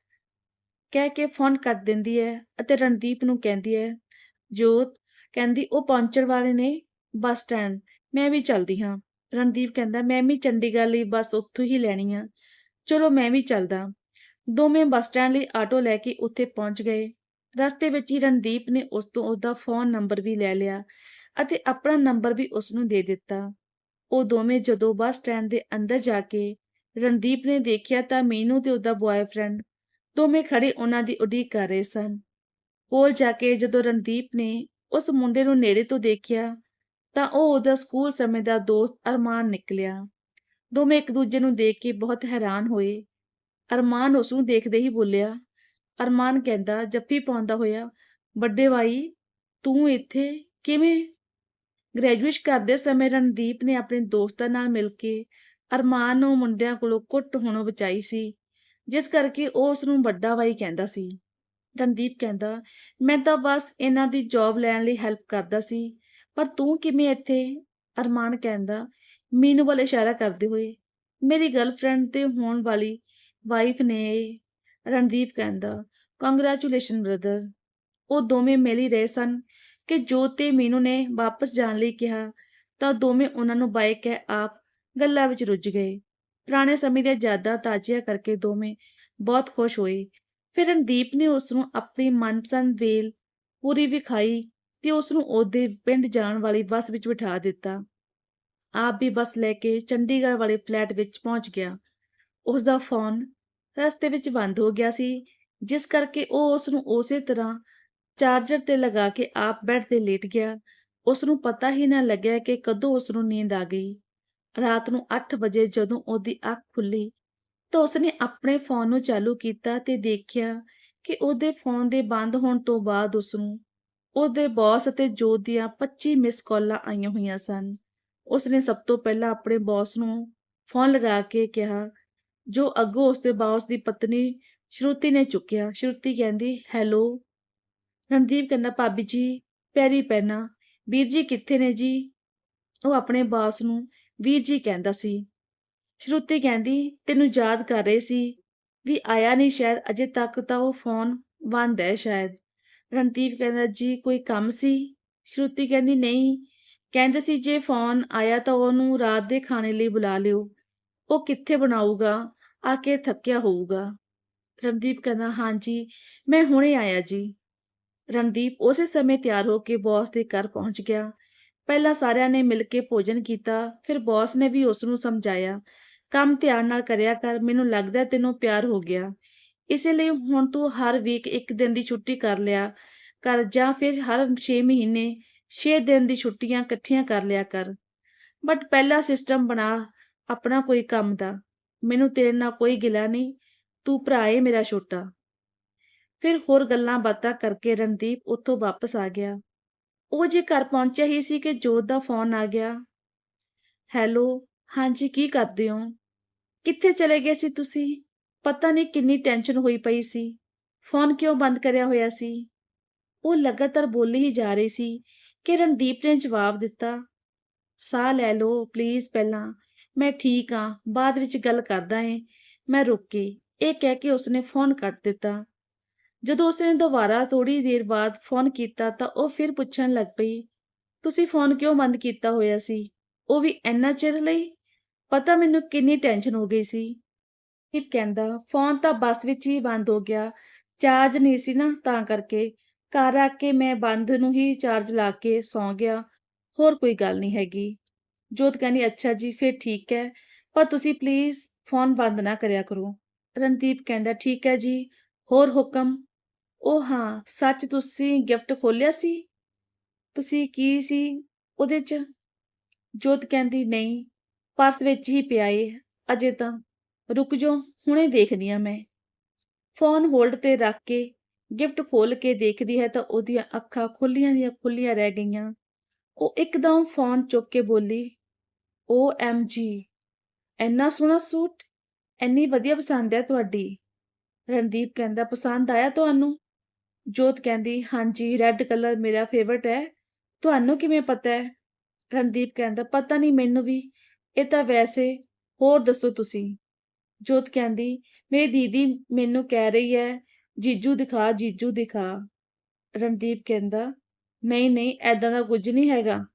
[SPEAKER 1] ਕਹਿ ਕੇ ਫੋਨ ਕੱਟ ਦਿੰਦੀ ਹੈ ਅਤੇ ਰਣਦੀਪ ਨੂੰ ਕਹਿੰਦੀ ਹੈ, ਜੋਤ, ਕਹਿੰਦੀ, ਉਹ ਪਹੁੰਚਣ ਵਾਲੇ ਨੇ, ਬੱਸ ਸਟੈਂਡ ਮੈਂ ਵੀ ਚੱਲਦੀ ਹਾਂ। ਰਣਦੀਪ ਕਹਿੰਦਾ, ਮੈਂ ਵੀ ਚੰਡੀਗੜ੍ਹ ਲਈ ਬੱਸ ਉੱਥੋਂ ਹੀ ਲੈਣੀ ਆ। ਚਲੋ ਮੈਂ ਵੀ ਚੱਲਦਾ। ਦੋਵੇਂ ਬੱਸ ਸਟੈਂਡ ਲਈ ਆਟੋ ਲੈ ਕੇ ਉੱਥੇ ਪਹੁੰਚ ਗਏ। ਰਸਤੇ ਵਿੱਚ ਹੀ ਰਣਦੀਪ ਨੇ ਉਸ ਤੋਂ ਉਹਦਾ ਫੋਨ ਨੰਬਰ ਵੀ ਲੈ ਲਿਆ ਅਤੇ ਆਪਣਾ ਨੰਬਰ ਵੀ ਉਸ ਨੂੰ ਦੇ ਦਿੱਤਾ। ਉਹ ਦੋਵੇਂ ਜਦੋਂ ਬੱਸ ਸਟੈਂਡ ਦੇ ਅੰਦਰ ਜਾ ਕੇ ਰਣਦੀਪ ਨੇ ਦੇਖਿਆ ਤਾਂ ਮੀਨੂ ਤੇ ਉਹਦਾ ਬॉयਫ੍ਰੈਂਡ ਦੋਵੇਂ ਖੜੇ ਉਹਨਾਂ ਦੀ ਉਡੀਕ ਕਰ ਰਹੇ ਸਨ। ਕੋਲ ਜਾ ਕੇ ਜਦੋਂ ਰਣਦੀਪ ਨੇ ਉਸ ਮੁੰਡੇ ਨੂੰ ਨੇੜੇ ਤੋਂ ਦੇਖਿਆ ਤਾਂ ਉਹ ਉਹਦਾ ਸਕੂਲ ਸਮੇਂ ਦਾ ਦੋਸਤ ਅਰਮਾਨ ਨਿਕਲਿਆ। ਦੋਵੇਂ ਇੱਕ ਦੂਜੇ ਨੂੰ ਦੇਖ ਕੇ ਬਹੁਤ ਹੈਰਾਨ ਹੋਏ। ਅਰਮਾਨ ਉਸ ਨੂੰ ਦੇਖਦੇ ਹੀ ਬੋਲਿਆ, ਅਰਮਾਨ ਕਹਿੰਦਾ, ਜੱਫੀ ਪਾਉਂਦਾ ਹੋਇਆ, ਵੱਡੇ ਭਾਈ ਤੂੰ ਇੱਥੇ ਕਿਵੇਂ? ਗ੍ਰੈਜੂਏਟ ਕਰਦੇ ਸਮੇਂ ਰਣਦੀਪ ਨੇ ਆਪਣੇ ਦੋਸਤਾਂ ਨਾਲ ਮਿਲ ਕੇ ਅਰਮਾਨ ਨੂੰ ਮੁੰਡਿਆਂ ਕੋਲੋਂ ਕੁੱਟ ਹੋਣੋਂ ਬਚਾਈ ਸੀ, ਜਿਸ ਕਰਕੇ ਉਹ ਉਸ ਨੂੰ ਵੱਡਾ ਭਾਈ ਕਹਿੰਦਾ ਸੀ। ਰਣਦੀਪ ਕਹਿੰਦਾ, ਮੈਂ ਤਾਂ ਬਸ ਇਹਨਾਂ ਦੀ ਜੌਬ ਲੈਣ ਲਈ ਹੈਲਪ ਕਰਦਾ ਸੀ ਪਰ ਤੂੰ ਕਿਵੇਂ ਇੱਥੇ ਅਰਮਾਨ ਕਹਿੰਦਾ ਮੀਨੂ ਵੱਲ ਇਸ਼ਾਰਾ ਕਰਦੇ ਹੋਏ। ਮੇਰੀ ਗਰਲਫ੍ਰੈਂਡ ਤੇ ਹੋਣ ਵਾਲੀ ਵਾਈਫ ਨੇ ਰਣਦੀਪ ਕਹਿੰਦਾ ਕੰਗ੍ਰੈਚੁਲੇਸ਼ਨ ਬ੍ਰਦਰ ਉਹ ਦੋਵੇਂ ਮਿਲ ਹੀ ਰਹੇ ਸਨ ਕਿ ਜੋਤ ਤੇ ਮੀਨੂ ਨੇ ਵਾਪਸ ਜਾਣ ਲਈ ਕਿਹਾ, ਤਾਂ ਦੋਵੇਂ ਉਹਨਾਂ ਨੂੰ ਬਾਏ ਕਹਿ ਆਪ ਗੱਲਾਂ ਵਿੱਚ ਰੁੱਝ ਗਏ। ਪੁਰਾਣੇ ਸਮੇਂ ਦੀਆਂ ਯਾਦਾਂ ਤਾਜ਼ੀਆਂ ਕਰਕੇ ਦੋਵੇਂ ਬਹੁਤ ਖੁਸ਼ ਹੋਏ। ਫਿਰ ਰਣਦੀਪ ਨੇ ਉਸ ਨੂੰ ਆਪਣੀ ਮਨਪਸੰਦ ਵੇਲ ਪੂਰੀ ਵਿਖਾਈ। ਤੇ ਉਸ ਨੂੰ ਉਹਦੇ ਪਿੰਡ ਜਾਣ ਵਾਲੀ ਬੱਸ ਵਿੱਚ ਬਿਠਾ ਦਿੱਤਾ। ਆਪ ਵੀ ਬੱਸ ਲੈ ਕੇ ਚੰਡੀਗੜ੍ਹ ਵਾਲੇ ਫਲੈਟ ਵਿੱਚ ਪਹੁੰਚ ਗਿਆ। ਉਸ ਦਾ ਫੋਨ ਰਸਤੇ ਵਿੱਚ ਬੰਦ ਹੋ ਗਿਆ ਸੀ, ਜਿਸ ਕਰਕੇ ਉਹ ਉਸ ਨੂੰ ਉਸੇ ਤਰ੍ਹਾਂ ਚਾਰਜਰ ਤੇ ਲਗਾ ਕੇ ਆਪ ਬੈੱਡ ਤੇ ਲੇਟ ਗਿਆ। ਉਸ ਨੂੰ ਪਤਾ ਹੀ ਨਾ ਲੱਗਿਆ ਕਿ ਕਦੋਂ ਉਸ ਨੂੰ ਨੀਂਦ ਆ ਗਈ। ਰਾਤ ਨੂੰ 8 ਵਜੇ ਜਦੋਂ ਉਹਦੀ ਅੱਖ ਖੁੱਲੀ ਤਾਂ ਉਸਨੇ ਆਪਣੇ ਫੋਨ ਨੂੰ ਚਾਲੂ ਕੀਤਾ ਤੇ ਦੇਖਿਆ ਕਿ ਉਹਦੇ ਫੋਨ ਦੇ ਬੰਦ ਹੋਣ ਤੋਂ ਬਾਅਦ ਉਸ ਨੂੰ ਉਹਦੇ ਬੌਸ ਅਤੇ ਜੋਤ ਦੀਆਂ 25 ਮਿਸ ਕਾਲਾਂ ਆਈਆਂ ਹੋਈਆਂ ਸਨ, ਉਸਨੇ ਸਭ ਤੋਂ ਪਹਿਲਾਂ ਆਪਣੇ ਬੌਸ ਨੂੰ ਫੋਨ ਲਗਾ ਕੇ ਕਿਹਾ, ਜੋ ਅੱਗੋਂ ਉਸਦੇ ਬੌਸ ਦੀ ਪਤਨੀ ਸ਼ਰੂਤੀ ਨੇ ਚੁੱਕਿਆ। ਸ਼ਰੂਤੀ ਕਹਿੰਦੀ ਹੈਲੋ ਰਣਦੀਪ ਕਹਿੰਦਾ, ਭਾਬੀ ਜੀ, ਪੈਰੀ ਪੈਣਾ। ਵੀਰ ਜੀ ਕਿੱਥੇ ਨੇ ਜੀ? ਉਹ ਆਪਣੇ ਬਾਸ ਨੂੰ, ਵੀਰ ਜੀ, ਕਹਿੰਦਾ ਸੀ। ਸ਼ਰੂਤੀ ਕਹਿੰਦੀ, ਤੈਨੂੰ ਯਾਦ ਕਰ ਰਹੇ ਸੀ ਵੀ ਆਇਆ ਨਹੀਂ ਸ਼ਾਇਦ, ਅਜੇ ਤੱਕ ਤਾਂ ਉਹ ਫੋਨ ਬੰਦ ਹੈ ਸ਼ਾਇਦ। ਰਣਦੀਪ ਕਹਿੰਦਾ, ਜੀ, ਕੋਈ ਕੰਮ ਸੀ? ਸ਼ਰੂਤੀ ਕਹਿੰਦੀ, ਨਹੀਂ। ਕਹਿੰਦੇ ਸੀ, ਜੇ ਫੋਨ ਆਇਆ ਤਾਂ ਉਹਨੂੰ ਰਾਤ ਦੇ ਖਾਣੇ ਲਈ ਬੁਲਾ ਲਿਓ। ਉਹ ਕਿੱਥੇ ਬਣਾਊਗਾ? ਆ ਕੇ ਥੱਕਿਆ ਹੋਊਗਾ। ਰਣਦੀਪ ਕਹਿੰਦਾ ਹਾਂਜੀ ਮੈਂ ਹੁਣੇ ਆਇਆ ਜੀ। ਰਣਦੀਪ ਉਸੇ ਸਮੇਂ ਤਿਆਰ ਹੋ ਕੇ ਬੌਸ ਦੇ ਘਰ ਪਹੁੰਚ ਗਿਆ। ਪਹਿਲਾਂ ਸਾਰਿਆਂ ਨੇ ਮਿਲ ਕੇ ਭੋਜਨ ਕੀਤਾ, ਫਿਰ ਬੌਸ ਨੇ ਵੀ ਉਸ ਨੂੰ ਸਮਝਾਇਆ, ਕੰਮ ਧਿਆਨ ਨਾਲ ਕਰਿਆ ਕਰ, ਮੈਨੂੰ ਲੱਗਦਾ ਤੈਨੂੰ ਪਿਆਰ ਹੋ ਗਿਆ। ਇਸੇ ਲਈ ਹੁਣ ਤੂੰ ਹਰ ਵੀਕ ਇੱਕ ਦਿਨ ਦੀ ਛੁੱਟੀ ਕਰ ਲਿਆ ਕਰ ਜਾਂ ਫਿਰ ਹਰ 6 ਮਹੀਨੇ 6 ਦਿਨ ਦੀ ਛੁੱਟੀਆਂ ਇਕੱਠੀਆਂ ਕਰ ਲਿਆ ਕਰ। ਬਟ ਪਹਿਲਾ ਸਿਸਟਮ ਬਣਾ ਆਪਣਾ ਕੋਈ ਕੰਮ ਦਾ। ਮੈਨੂੰ ਤੇਰੇ ਨਾਲ ਕੋਈ ਗਿਲਾ ਨਹੀਂ, ਤੂੰ ਭਰਾ ਏ ਮੇਰਾ ਛੋਟਾ। ਫਿਰ ਹੋਰ ਗੱਲਾਂ ਬਾਤਾਂ ਕਰਕੇ ਰਣਦੀਪ ਉੱਥੋਂ ਵਾਪਸ ਆ ਗਿਆ। ਉਹ ਜੇ ਘਰ ਪਹੁੰਚਿਆ ਹੀ ਸੀ ਕਿ ਜੋਤ ਦਾ ਫੋਨ ਆ ਗਿਆ। ਹੈਲੋ ਹਾਂਜੀ ਕੀ ਕਰਦੇ ਹੋ? ਕਿੱਥੇ ਚਲੇ ਗਏ ਸੀ ਤੁਸੀਂ? ਪਤਾ ਨਹੀਂ ਕਿੰਨੀ ਟੈਨਸ਼ਨ ਹੋਈ ਪਈ ਸੀ। ਫੋਨ ਕਿਉਂ ਬੰਦ ਕਰਿਆ ਹੋਇਆ ਸੀ? ਉਹ ਲਗਾਤਾਰ ਬੋਲੀ ਹੀ ਜਾ ਰਹੀ ਸੀ ਕਿ ਰਣਦੀਪ ਨੇ ਜਵਾਬ ਦਿੱਤਾ, ਸਾਹ ਲੈ ਲਓ ਪਲੀਜ਼ ਪਹਿਲਾਂ। ਮੈਂ ਠੀਕ ਹਾਂ, ਬਾਅਦ ਵਿੱਚ ਗੱਲ ਕਰਦਾ ਏ। ਮੈਂ ਰੁਕ ਇਹ ਕਹਿ ਕੇ ਉਸਨੇ ਫੋਨ ਕੱਟ ਦਿੱਤਾ। ਜਦੋਂ ਉਸਨੇ ਦੁਬਾਰਾ ਥੋੜੀ ਦੇਰ ਬਾਅਦ ਫੋਨ ਕੀਤਾ ਤਾਂ ਉਹ ਫਿਰ ਪੁੱਛਣ ਲੱਗ ਪਈ, ਤੁਸੀਂ ਫੋਨ ਕਿਉਂ ਬੰਦ ਕੀਤਾ ਹੋਇਆ ਸੀ? ਉਹ ਵੀ ਇੰਨਾ ਚਿਰ ਲਈ? ਪਤਾ ਮੈਨੂੰ ਕਿੰਨੀ ਟੈਨਸ਼ਨ ਹੋ ਗਈ ਸੀ। ਦੀਪ ਕਹਿੰਦਾ, ਫੋਨ ਤਾਂ ਬੱਸ ਵਿੱਚ ਹੀ ਬੰਦ ਹੋ ਗਿਆ। ਚਾਰਜ ਨਹੀਂ ਸੀ ਨਾ, ਤਾਂ ਕਰਕੇ। ਘਰ ਆ ਕੇ ਮੈਂ ਬੰਦ ਨੂੰ ਹੀ ਚਾਰਜ ਲਾ ਕੇ ਸੌਂ ਗਿਆ। ਹੋਰ ਕੋਈ ਗੱਲ ਨਹੀਂ ਹੈਗੀ। ਜੋਤ ਕਹਿੰਦੀ, ਅੱਛਾ ਜੀ, ਫਿਰ ਠੀਕ ਹੈ। ਪਰ ਤੁਸੀਂ ਪਲੀਜ਼ ਫੋਨ ਬੰਦ ਨਾ ਕਰਿਆ ਕਰੋ। ਰਣਦੀਪ ਕਹਿੰਦਾ, ਠੀਕ ਹੈ ਜੀ। ਹੋਰ ਹੁਕਮ? ਉਹ ਹਾਂ, ਸੱਚ ਤੁਸੀਂ ਗਿਫਟ ਖੋਲਿਆ ਸੀ? ਤੁਸੀਂ ਕੀ ਸੀ ਉਹਦੇ 'ਚ? ਜੋਤ ਕਹਿੰਦੀ, ਨਹੀਂ, ਪਰਸ ਵਿੱਚ ਹੀ ਪਿਆ ਏ, ਅਜੇ ਤਾਂ। ਰੁਕ ਜਾਓ, ਹੁਣੇ ਦੇਖਦੀ ਆ ਮੈਂ। ਫੋਨ ਹੋਲਡ ਤੇ ਰੱਖ ਕੇ, ਗਿਫਟ ਖੋਲ ਕੇ ਦੇਖਦੀ ਹੈ ਤਾਂ ਉਹਦੀਆਂ ਅੱਖਾਂ ਖੁੱਲੀਆਂ ਦੀਆਂ ਖੁੱਲੀਆਂ ਰਹਿ ਗਈਆਂ। ਉਹ ਇੱਕਦਮ ਫੋਨ ਚੁੱਕ ਕੇ ਬੋਲੀ, ਓ ਐਮ ਜੀ, ਇੰਨਾ ਸੋਹਣਾ ਸੂਟ, ਇੰਨੀ ਵਧੀਆ ਪਸੰਦ ਹੈ ਤੁਹਾਡੀ। ਰਣਦੀਪ ਕਹਿੰਦਾ, ਪਸੰਦ ਆਇਆ ਤੁਹਾਨੂੰ? ਜੋਤ ਕਹਿੰਦੀ, ਹਾਂਜੀ, ਰੈੱਡ ਕਲਰ ਮੇਰਾ ਫੇਵਰਟ ਹੈ। ਤੁਹਾਨੂੰ ਕਿਵੇਂ ਪਤਾ ਹੈ? ਰਣਦੀਪ ਕਹਿੰਦਾ, ਪਤਾ ਨਹੀਂ ਮੈਨੂੰ ਵੀ, ਇਹ ਤਾਂ ਵੈਸੇ, ਹੋਰ ਦੱਸੋ ਤੁਸੀਂ? ਜੋਤ ਕਹਿੰਦੀ, ਮੇਰੀ ਦੀਦੀ ਮੈਨੂੰ ਕਹਿ ਰਹੀ ਹੈ, ਜੀਜੂ ਦਿਖਾ ਜੀਜੂ ਦਿਖਾ। ਰਣਦੀਪ ਕਹਿੰਦਾ, ਨਹੀਂ ਨਹੀਂ ਐਦਾਂ ਦਾ ਕੁਝ ਨਹੀਂ ਹੈਗਾ।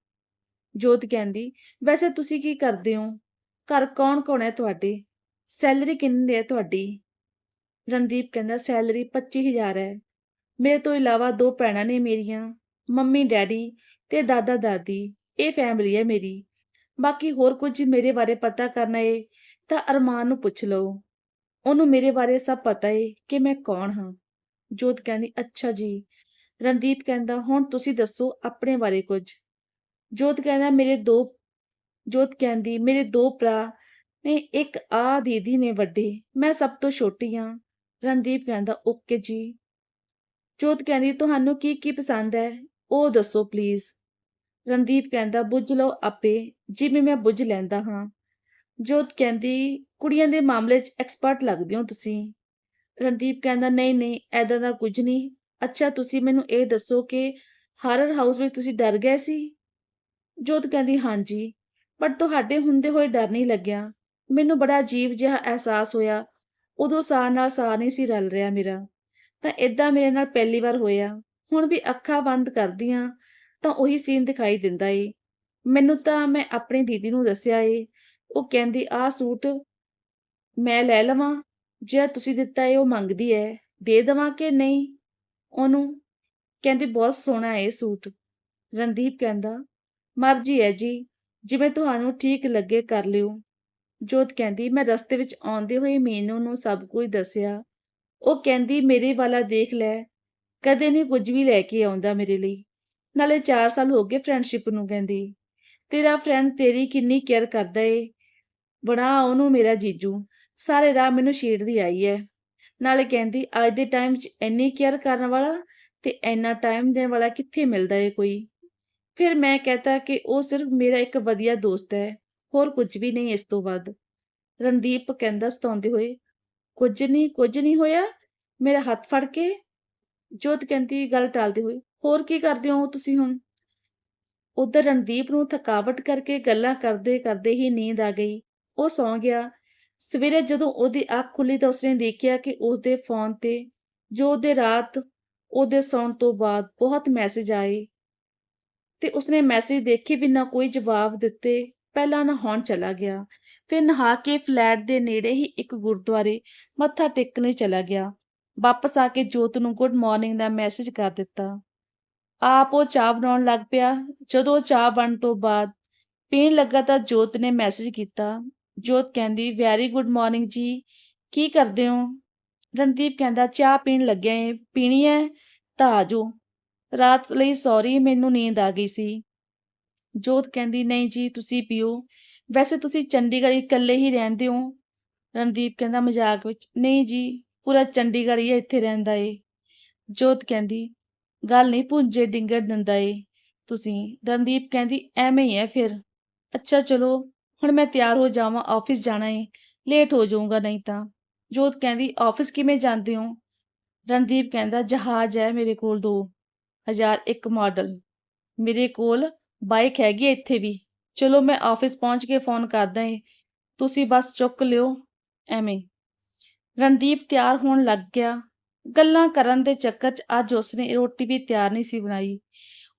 [SPEAKER 1] ਜੋਤ ਕਹਿੰਦੀ, ਵੈਸੇ ਤੁਸੀਂ ਕੀ ਕਰਦੇ ਹੋ? ਘਰ ਕੌਣ ਕੌਣ ਹੈ ਤੁਹਾਡੇ? ਸੈਲਰੀ ਕਿੰਨੀ ਹੈ ਤੁਹਾਡੀ? ਰਣਦੀਪ ਕਹਿੰਦਾ, ਸੈਲਰੀ 25000 ਹੈ। ਮੇਰੇ ਤੋਂ ਇਲਾਵਾ ਦੋ ਭੈਣਾਂ ਨੇ ਮੇਰੀਆਂ, ਮੰਮੀ, ਡੈਡੀ ਤੇ ਦਾਦਾ, ਦਾਦੀ। ਇਹ ਫੈਮਿਲੀ ਹੈ ਮੇਰੀ। ਬਾਕੀ ਹੋਰ ਕੁਝ ਮੇਰੇ ਬਾਰੇ ਪਤਾ ਕਰਨਾ ਏ ਤਾਂ ਅਰਮਾਨ ਨੂੰ ਪੁੱਛ ਲਓ। ਉਹਨੂੰ ਮੇਰੇ ਬਾਰੇ ਸਭ ਪਤਾ ਏ ਕਿ ਮੈਂ ਕੌਣ ਹਾਂ। ਜੋਤ ਕਹਿੰਦੀ, ਅੱਛਾ ਜੀ। ਰਣਦੀਪ ਕਹਿੰਦਾ, ਹੁਣ ਤੁਸੀਂ ਦੱਸੋ ਆਪਣੇ ਬਾਰੇ ਕੁਝ। ਜੋਤ ਕਹਿੰਦਾ, ਮੇਰੇ ਦੋ ਜੋਤ ਕਹਿੰਦੀ, ਮੇਰੇ ਦੋ ਭਰਾ ਨੇ ਇੱਕ ਆ ਦੀਦੀ ਨੇ ਵੱਡੇ। ਮੈਂ ਸਭ ਤੋਂ ਛੋਟੀ ਹਾਂ ਰਣਦੀਪ ਕਹਿੰਦਾ, ਓਕੇ ਜੀ। ਜੋਤ ਕਹਿੰਦੀ, ਤੁਹਾਨੂੰ ਕੀ ਕੀ ਪਸੰਦ ਹੈ? ਉਹ ਦੱਸੋ ਪਲੀਜ਼ ਰਣਦੀਪ ਕਹਿੰਦਾ, ਬੁੱਝ ਲਓ ਆਪੇ। ਜਿਵੇਂ ਮੈਂ ਬੁੱਝ ਲੈਂਦਾ ਹਾਂ। ਜੋਤ ਕਹਿੰਦੀ, ਕੁੜੀਆਂ ਦੇ ਮਾਮਲੇ 'ਚ ਐਕਸਪਰਟ ਲੱਗਦੇ ਹੋ ਤੁਸੀਂ। ਰਣਦੀਪ ਕਹਿੰਦਾ, ਨਹੀਂ ਨਹੀਂ ਐਦਾਂ ਦਾ ਕੁਝ ਨਹੀਂ। ਅੱਛਾ, ਤੁਸੀਂ ਮੈਨੂੰ ਇਹ ਦੱਸੋ ਕਿ ਹਾਰਰ ਹਾਊਸ ਵਿੱਚ ਤੁਸੀਂ ਡਰ ਗਏ ਸੀ? ਜੋਤ ਕਹਿੰਦੀ, ਹਾਂਜੀ ਪਰ ਤੁਹਾਡੇ ਹੁੰਦੇ ਹੋਏ ਡਰ ਨਹੀਂ ਲੱਗਿਆ। ਮੈਨੂੰ ਬੜਾ ਅਜੀਬ ਜਿਹਾ ਅਹਿਸਾਸ ਹੋਇਆ। ਉਦੋਂ ਸਾਹ ਨਾਲ ਸਾਹ ਨਹੀਂ ਸੀ ਰਲ ਰਿਹਾ ਮੇਰਾ। ਤਾਂ ਇਦਾਂ ਮੇਰੇ ਨਾਲ ਪਹਿਲੀ ਵਾਰ ਹੋਇਆ। ਹੁਣ ਵੀ ਅੱਖਾਂ ਬੰਦ ਕਰਦੀਆਂ ਤਾਂ ਉਹੀ ਸੀਨ ਦਿਖਾਈ ਦਿੰਦਾ ਏ। ਮੈਨੂੰ ਤਾਂ ਮੈਂ ਆਪਣੀ ਦੀਦੀ ਨੂੰ ਦੱਸਿਆ ਏ। ਉਹ ਕਹਿੰਦੀ, ਆਹ ਸੂਟ ਮੈਂ ਲੈ ਲਵਾਂ, ਜਿਹੜਾ ਤੁਸੀਂ ਦਿੱਤਾ ਏ, ਉਹ ਮੰਗਦੀ ਹੈ ਦੇ ਦੇਵਾਂ ਕਿ ਨਹੀਂ? ਉਹਨੂੰ ਕਹਿੰਦੀ, ਬਹੁਤ ਸੋਹਣਾ ਏ ਸੂਟ। ਰਣਦੀਪ ਕਹਿੰਦਾ, ਮਰਜ਼ੀ ਹੈ ਜੀ, ਜਿਵੇਂ ਤੁਹਾਨੂੰ ਠੀਕ ਲੱਗੇ ਕਰ ਲਿਓ। ਜੋਤ ਕਹਿੰਦੀ, ਮੈਂ ਰਸਤੇ ਵਿੱਚ ਆਉਂਦੇ ਹੋਏ ਮੀਨੂ ਨੂੰ ਸਭ ਕੁਝ ਦੱਸਿਆ। ਉਹ ਕਹਿੰਦੀ, ਮੇਰੇ ਵਾਲਾ ਦੇਖ ਲੈ, ਕਦੇ ਨਹੀਂ ਕੁਝ ਵੀ ਲੈ ਕੇ ਆਉਂਦਾ ਮੇਰੇ ਲਈ। ਨਾਲੇ 4 ਸਾਲ ਹੋ ਗਏ ਫਰੈਂਡਸ਼ਿਪ ਨੂੰ ਕਹਿੰਦੀ। ਤੇਰਾ ਫਰੈਂਡ ਤੇਰੀ ਕਿੰਨੀ ਕੇਅਰ ਕਰਦਾ ਏ ਬਣਾ ਉਹਨੂੰ ਮੇਰਾ ਜੀਜੂ। ਸਾਰੇ ਰਾਹ ਮੈਨੂੰ ਛੇੜਦੀ ਆਈ ਹੈ ਨਾਲੇ ਕਹਿੰਦੀ, ਅੱਜ ਦੇ ਟਾਈਮ 'ਚ ਇੰਨੀ ਕੇਅਰ ਕਰਨ ਵਾਲਾ ਤੇ ਇੰਨਾ ਟਾਈਮ ਦੇਣ ਵਾਲਾ ਕਿੱਥੇ ਮਿਲਦਾ ਏ ਕੋਈ? ਫਿਰ ਮੈਂ ਕਹਤਾ ਕਿ ਉਹ ਸਿਰਫ ਮੇਰਾ ਇੱਕ ਵਧੀਆ ਦੋਸਤ ਹੈ ਹੋਰ ਕੁਝ ਵੀ ਨਹੀਂ ਇਸ ਤੋਂ ਵੱਧ। ਰਣਦੀਪ ਕਹਿੰਦਾ ਸਤਾਉਂਦੇ ਹੋਏ, ਕੁਝ ਨਹੀਂ ਕੁਝ ਨਹੀਂ ਹੋਇਆ? ਮੇਰਾ ਹੱਥ ਫੜ ਕੇ? ਜੋਤ ਕਹਿੰਦੀ, ਗੱਲ ਟਾਲਦੇ ਹੋਏ, ਹੋਰ ਕੀ ਕਰਦੇ ਹੋ ਤੁਸੀਂ ਹੁਣ? ਉਧਰ ਰਣਦੀਪ ਨੂੰ ਥਕਾਵਟ ਕਰਕੇ ਗੱਲਾਂ ਕਰਦੇ ਕਰਦੇ ਹੀ ਨੀਂਦ ਆ ਗਈ। ਉਹ ਸੌਂ ਗਿਆ। ਸਵੇਰੇ ਜਦੋਂ ਉਹਦੀ ਅੱਖ ਖੁੱਲੀ ਤਾਂ ਉਸਨੇ ਦੇਖਿਆ ਕਿ ਉਸਦੇ ਫੋਨ ਤੇ ਜੋ ਉਹਦੇ ਰਾਤ ਉਹਦੇ ਸੌਣ ਤੋਂ ਬਾਅਦ ਬਹੁਤ ਮੈਸੇਜ ਆਏ ਤੇ ਉਸਨੇ ਮੈਸੇਜ ਦੇਖੇ ਬਿਨਾਂ ਕੋਈ ਜਵਾਬ ਦਿੱਤੇ, ਪਹਿਲਾਂ ਨਹਾਉਣ ਚਲਾ ਗਿਆ। ਫਿਰ ਨਹਾ ਕੇ ਫਲੈਟ ਦੇ ਨੇੜੇ ਹੀ ਇੱਕ ਗੁਰਦੁਆਰੇ ਮੱਥਾ ਟੇਕਣੇ ਚਲਾ ਗਿਆ। ਵਾਪਸ ਆ ਕੇ ਜੋਤ ਨੂੰ ਗੁੱਡ ਮਾਰਨਿੰਗ ਦਾ ਮੈਸੇਜ ਕਰ ਦਿੱਤਾ। ਆਪ ਉਹ ਚਾਹ ਬਣਾਉਣ ਲੱਗ ਪਿਆ। ਜਦੋਂ ਚਾਹ ਬਣਨ ਤੋਂ ਬਾਅਦ ਪੀਣ ਲੱਗਾ ਤਾਂ ਜੋਤ ਨੇ ਮੈਸੇਜ ਕੀਤਾ। ਜੋਤ ਕਹਿੰਦੀ ਵੈਰੀ ਗੁੱਡ ਮਾਰਨਿੰਗ ਜੀ, ਕੀ ਕਰਦੇ ਹੋ? ਰਣਦੀਪ ਕਹਿੰਦਾ, ਚਾਹ ਪੀਣ ਲੱਗਿਆ ਏ, ਪੀਣੀ ਹੈ ਤਾਂ ਆ ਰਾਤ ਲਈ ਸੌਰੀ ਮੈਨੂੰ ਨੀਂਦ ਆ ਗਈ ਸੀ। ਜੋਤ ਕਹਿੰਦੀ, ਨਹੀਂ ਜੀ, ਤੁਸੀਂ ਪੀਓ। ਵੈਸੇ ਤੁਸੀਂ ਚੰਡੀਗੜ੍ਹ ਇਕੱਲੇ ਹੀ ਰਹਿੰਦੇ ਹੋ। ਰਣਦੀਪ ਕਹਿੰਦਾ, ਮਜ਼ਾਕ ਵਿੱਚ, ਨਹੀਂ ਜੀ, ਪੂਰਾ ਚੰਡੀਗੜ੍ਹ ਹੀ ਇੱਥੇ ਰਹਿੰਦਾ ਏ। ਜੋਤ ਕਹਿੰਦੀ, ਗੱਲ ਨਹੀਂ ਪੁੰਜੇ ਡਿੰਗਰ ਦਿੰਦਾ ਏ ਤੁਸੀਂ। ਰਣਦੀਪ ਕਹਿੰਦੀ, ਐਵੇਂ ਹੀ ਹੈ ਫਿਰ। ਅੱਛਾ, ਚਲੋ ਹੁਣ ਮੈਂ ਤਿਆਰ ਹੋ ਜਾਵਾਂ ਆਫਿਸ ਜਾਣਾ ਏ ਲੇਟ ਹੋ ਜਾਊਂਗਾ ਨਹੀਂ ਤਾਂ। ਜੋਤ ਕਹਿੰਦੀ ਆਫਿਸ ਕਿਵੇਂ ਜਾਂਦੇ ਹੋ? ਰਣਦੀਪ ਕਹਿੰਦਾ, ਜਹਾਜ਼ ਹੈ ਮੇਰੇ ਕੋਲ 2001 ਮਾਡਲ ਮੇਰੇ ਕੋਲ ਬਾਈਕ ਹੈਗੀ ਹੈ ਇੱਥੇ ਵੀ। ਚਲੋ ਮੈਂ ਆਫਿਸ ਪਹੁੰਚ ਕੇ ਫੋਨ ਕਰਦਾ ਏ। ਤੁਸੀਂ ਬਸ ਚੁੱਕ ਲਿਓ, ਐਵੇਂ। ਰਣਦੀਪ ਤਿਆਰ ਹੋਣ ਲੱਗ ਗਿਆ। ਗੱਲਾਂ ਕਰਨ ਦੇ ਚੱਕਰ 'ਚ ਅੱਜ ਉਸਨੇ ਰੋਟੀ ਵੀ ਤਿਆਰ ਨਹੀਂ ਸੀ ਬਣਾਈ।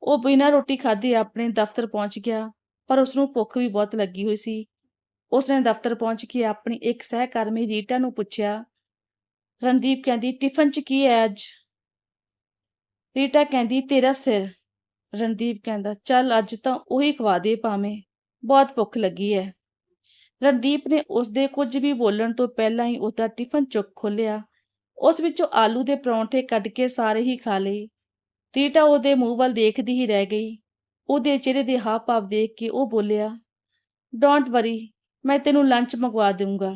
[SPEAKER 1] ਉਹ ਬਿਨਾਂ ਰੋਟੀ ਖਾਧੇ ਆਪਣੇ ਦਫ਼ਤਰ ਪਹੁੰਚ ਗਿਆ। ਪਰ ਉਸਨੂੰ ਭੁੱਖ ਵੀ ਬਹੁਤ ਲੱਗੀ ਹੋਈ ਸੀ। ਉਸਨੇ ਦਫ਼ਤਰ ਪਹੁੰਚ ਕੇ ਆਪਣੀ ਇੱਕ ਸਹਿਕਰਮੀ ਰੀਟਾ ਨੂੰ ਪੁੱਛਿਆ, ਰਣਦੀਪ ਕਹਿੰਦੀ, ਟਿਫਨ 'ਚ ਕੀ ਹੈ ਅੱਜ? ਰੀਟਾ ਕਹਿੰਦੀ, ਤੇਰਾ ਸਿਰ। ਰਣਦੀਪ ਕਹਿੰਦਾ, ਚੱਲ ਅੱਜ ਤਾਂ ਉਹੀ ਖਵਾ ਦੇ ਭਾਵੇਂ, ਬਹੁਤ ਭੁੱਖ ਲੱਗੀ ਹੈ। ਰਣਦੀਪ ਨੇ ਉਸਦੇ ਕੁਝ ਵੀ ਬੋਲਣ ਤੋਂ ਪਹਿਲਾਂ ਹੀ ਉਸਦਾ ਟਿਫਨ ਚੁੱਕ ਖੋਲਿਆ ਉਸ ਵਿੱਚੋਂ ਆਲੂ ਦੇ ਪਰੌਂਠੇ ਕੱਢ ਕੇ ਸਾਰੇ ਹੀ ਖਾ ਲਏ। ਰੀਟਾ ਉਹਦੇ ਮੂੰਹ ਵੱਲ ਦੇਖਦੀ ਹੀ ਰਹਿ ਗਈ। ਉਹਦੇ ਚਿਹਰੇ ਦੇ ਹਾਵ ਭਾਵ ਦੇਖ ਕੇ ਉਹ ਬੋਲਿਆ ਡੋਂਟ ਵਰੀ ਮੈਂ ਤੈਨੂੰ ਲੰਚ ਮੰਗਵਾ ਦੇਵਾਂਗਾ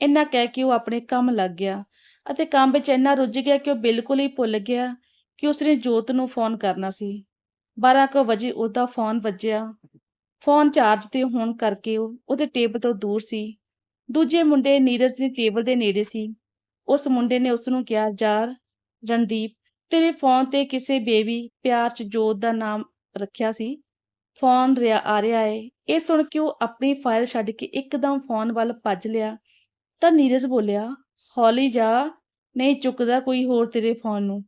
[SPEAKER 1] ਇੰਨਾ ਕਹਿ ਕੇ ਉਹ ਆਪਣੇ ਕੰਮ ਲੱਗ ਗਿਆ ਅਤੇ ਕੰਮ ਵਿੱਚ ਇੰਨਾ ਰੁੱਝ ਗਿਆ ਕਿ ਉਹ ਬਿਲਕੁਲ ਹੀ ਭੁੱਲ ਗਿਆ ਕਿ ਉਸਨੇ ਜੋਤ ਨੂੰ ਫੋਨ ਕਰਨਾ ਸੀ। 12 ਕੁ ਵਜੇ ਉਹਦਾ ਫੋਨ ਵੱਜਿਆ। ਫੋਨ ਚਾਰਜ ਤੇ ਹੋਣ ਕਰਕੇ ਉਹ, ਉਹਦੇ ਟੇਬਲ ਤੋਂ ਦੂਰ ਸੀ। ਦੂਜੇ ਮੁੰਡੇ ਨੀਰਜ ਨੇ ਟੇਬਲ ਦੇ ਨੇੜੇ ਸੀ। ਉਸ ਮੁੰਡੇ ਨੇ ਉਸ ਨੂੰ ਕਿਹਾ, ਯਾਰ ਰਣਦੀਪ, ਤੇਰੇ ਫੋਨ ਤੇ ਕਿਸੇ ਬੇਬੀ ਪਿਆਰ ਚ ਜੋਤ ਦਾ ਨਾਮ ਰੱਖਿਆ ਸੀ। ਫੋਨ ਰਿਆ, ਆ ਰਿਹਾ ਏ। ਇਹ ਸੁਣ ਕੇ ਉਹ ਆਪਣੀ ਫਾਈਲ ਛੱਡ ਕੇ ਇੱਕਦਮ ਫੋਨ ਵੱਲ ਭੱਜ ਲਿਆ। ਤਾਂ ਨੀਰਜ ਬੋਲਿਆ, ਹੌਲੀ ਜਾ, ਨਹੀਂ ਚੁੱਕਦਾ ਕੋਈ ਹੋਰ ਤੇਰੇ ਫੋਨ ਨੂੰ।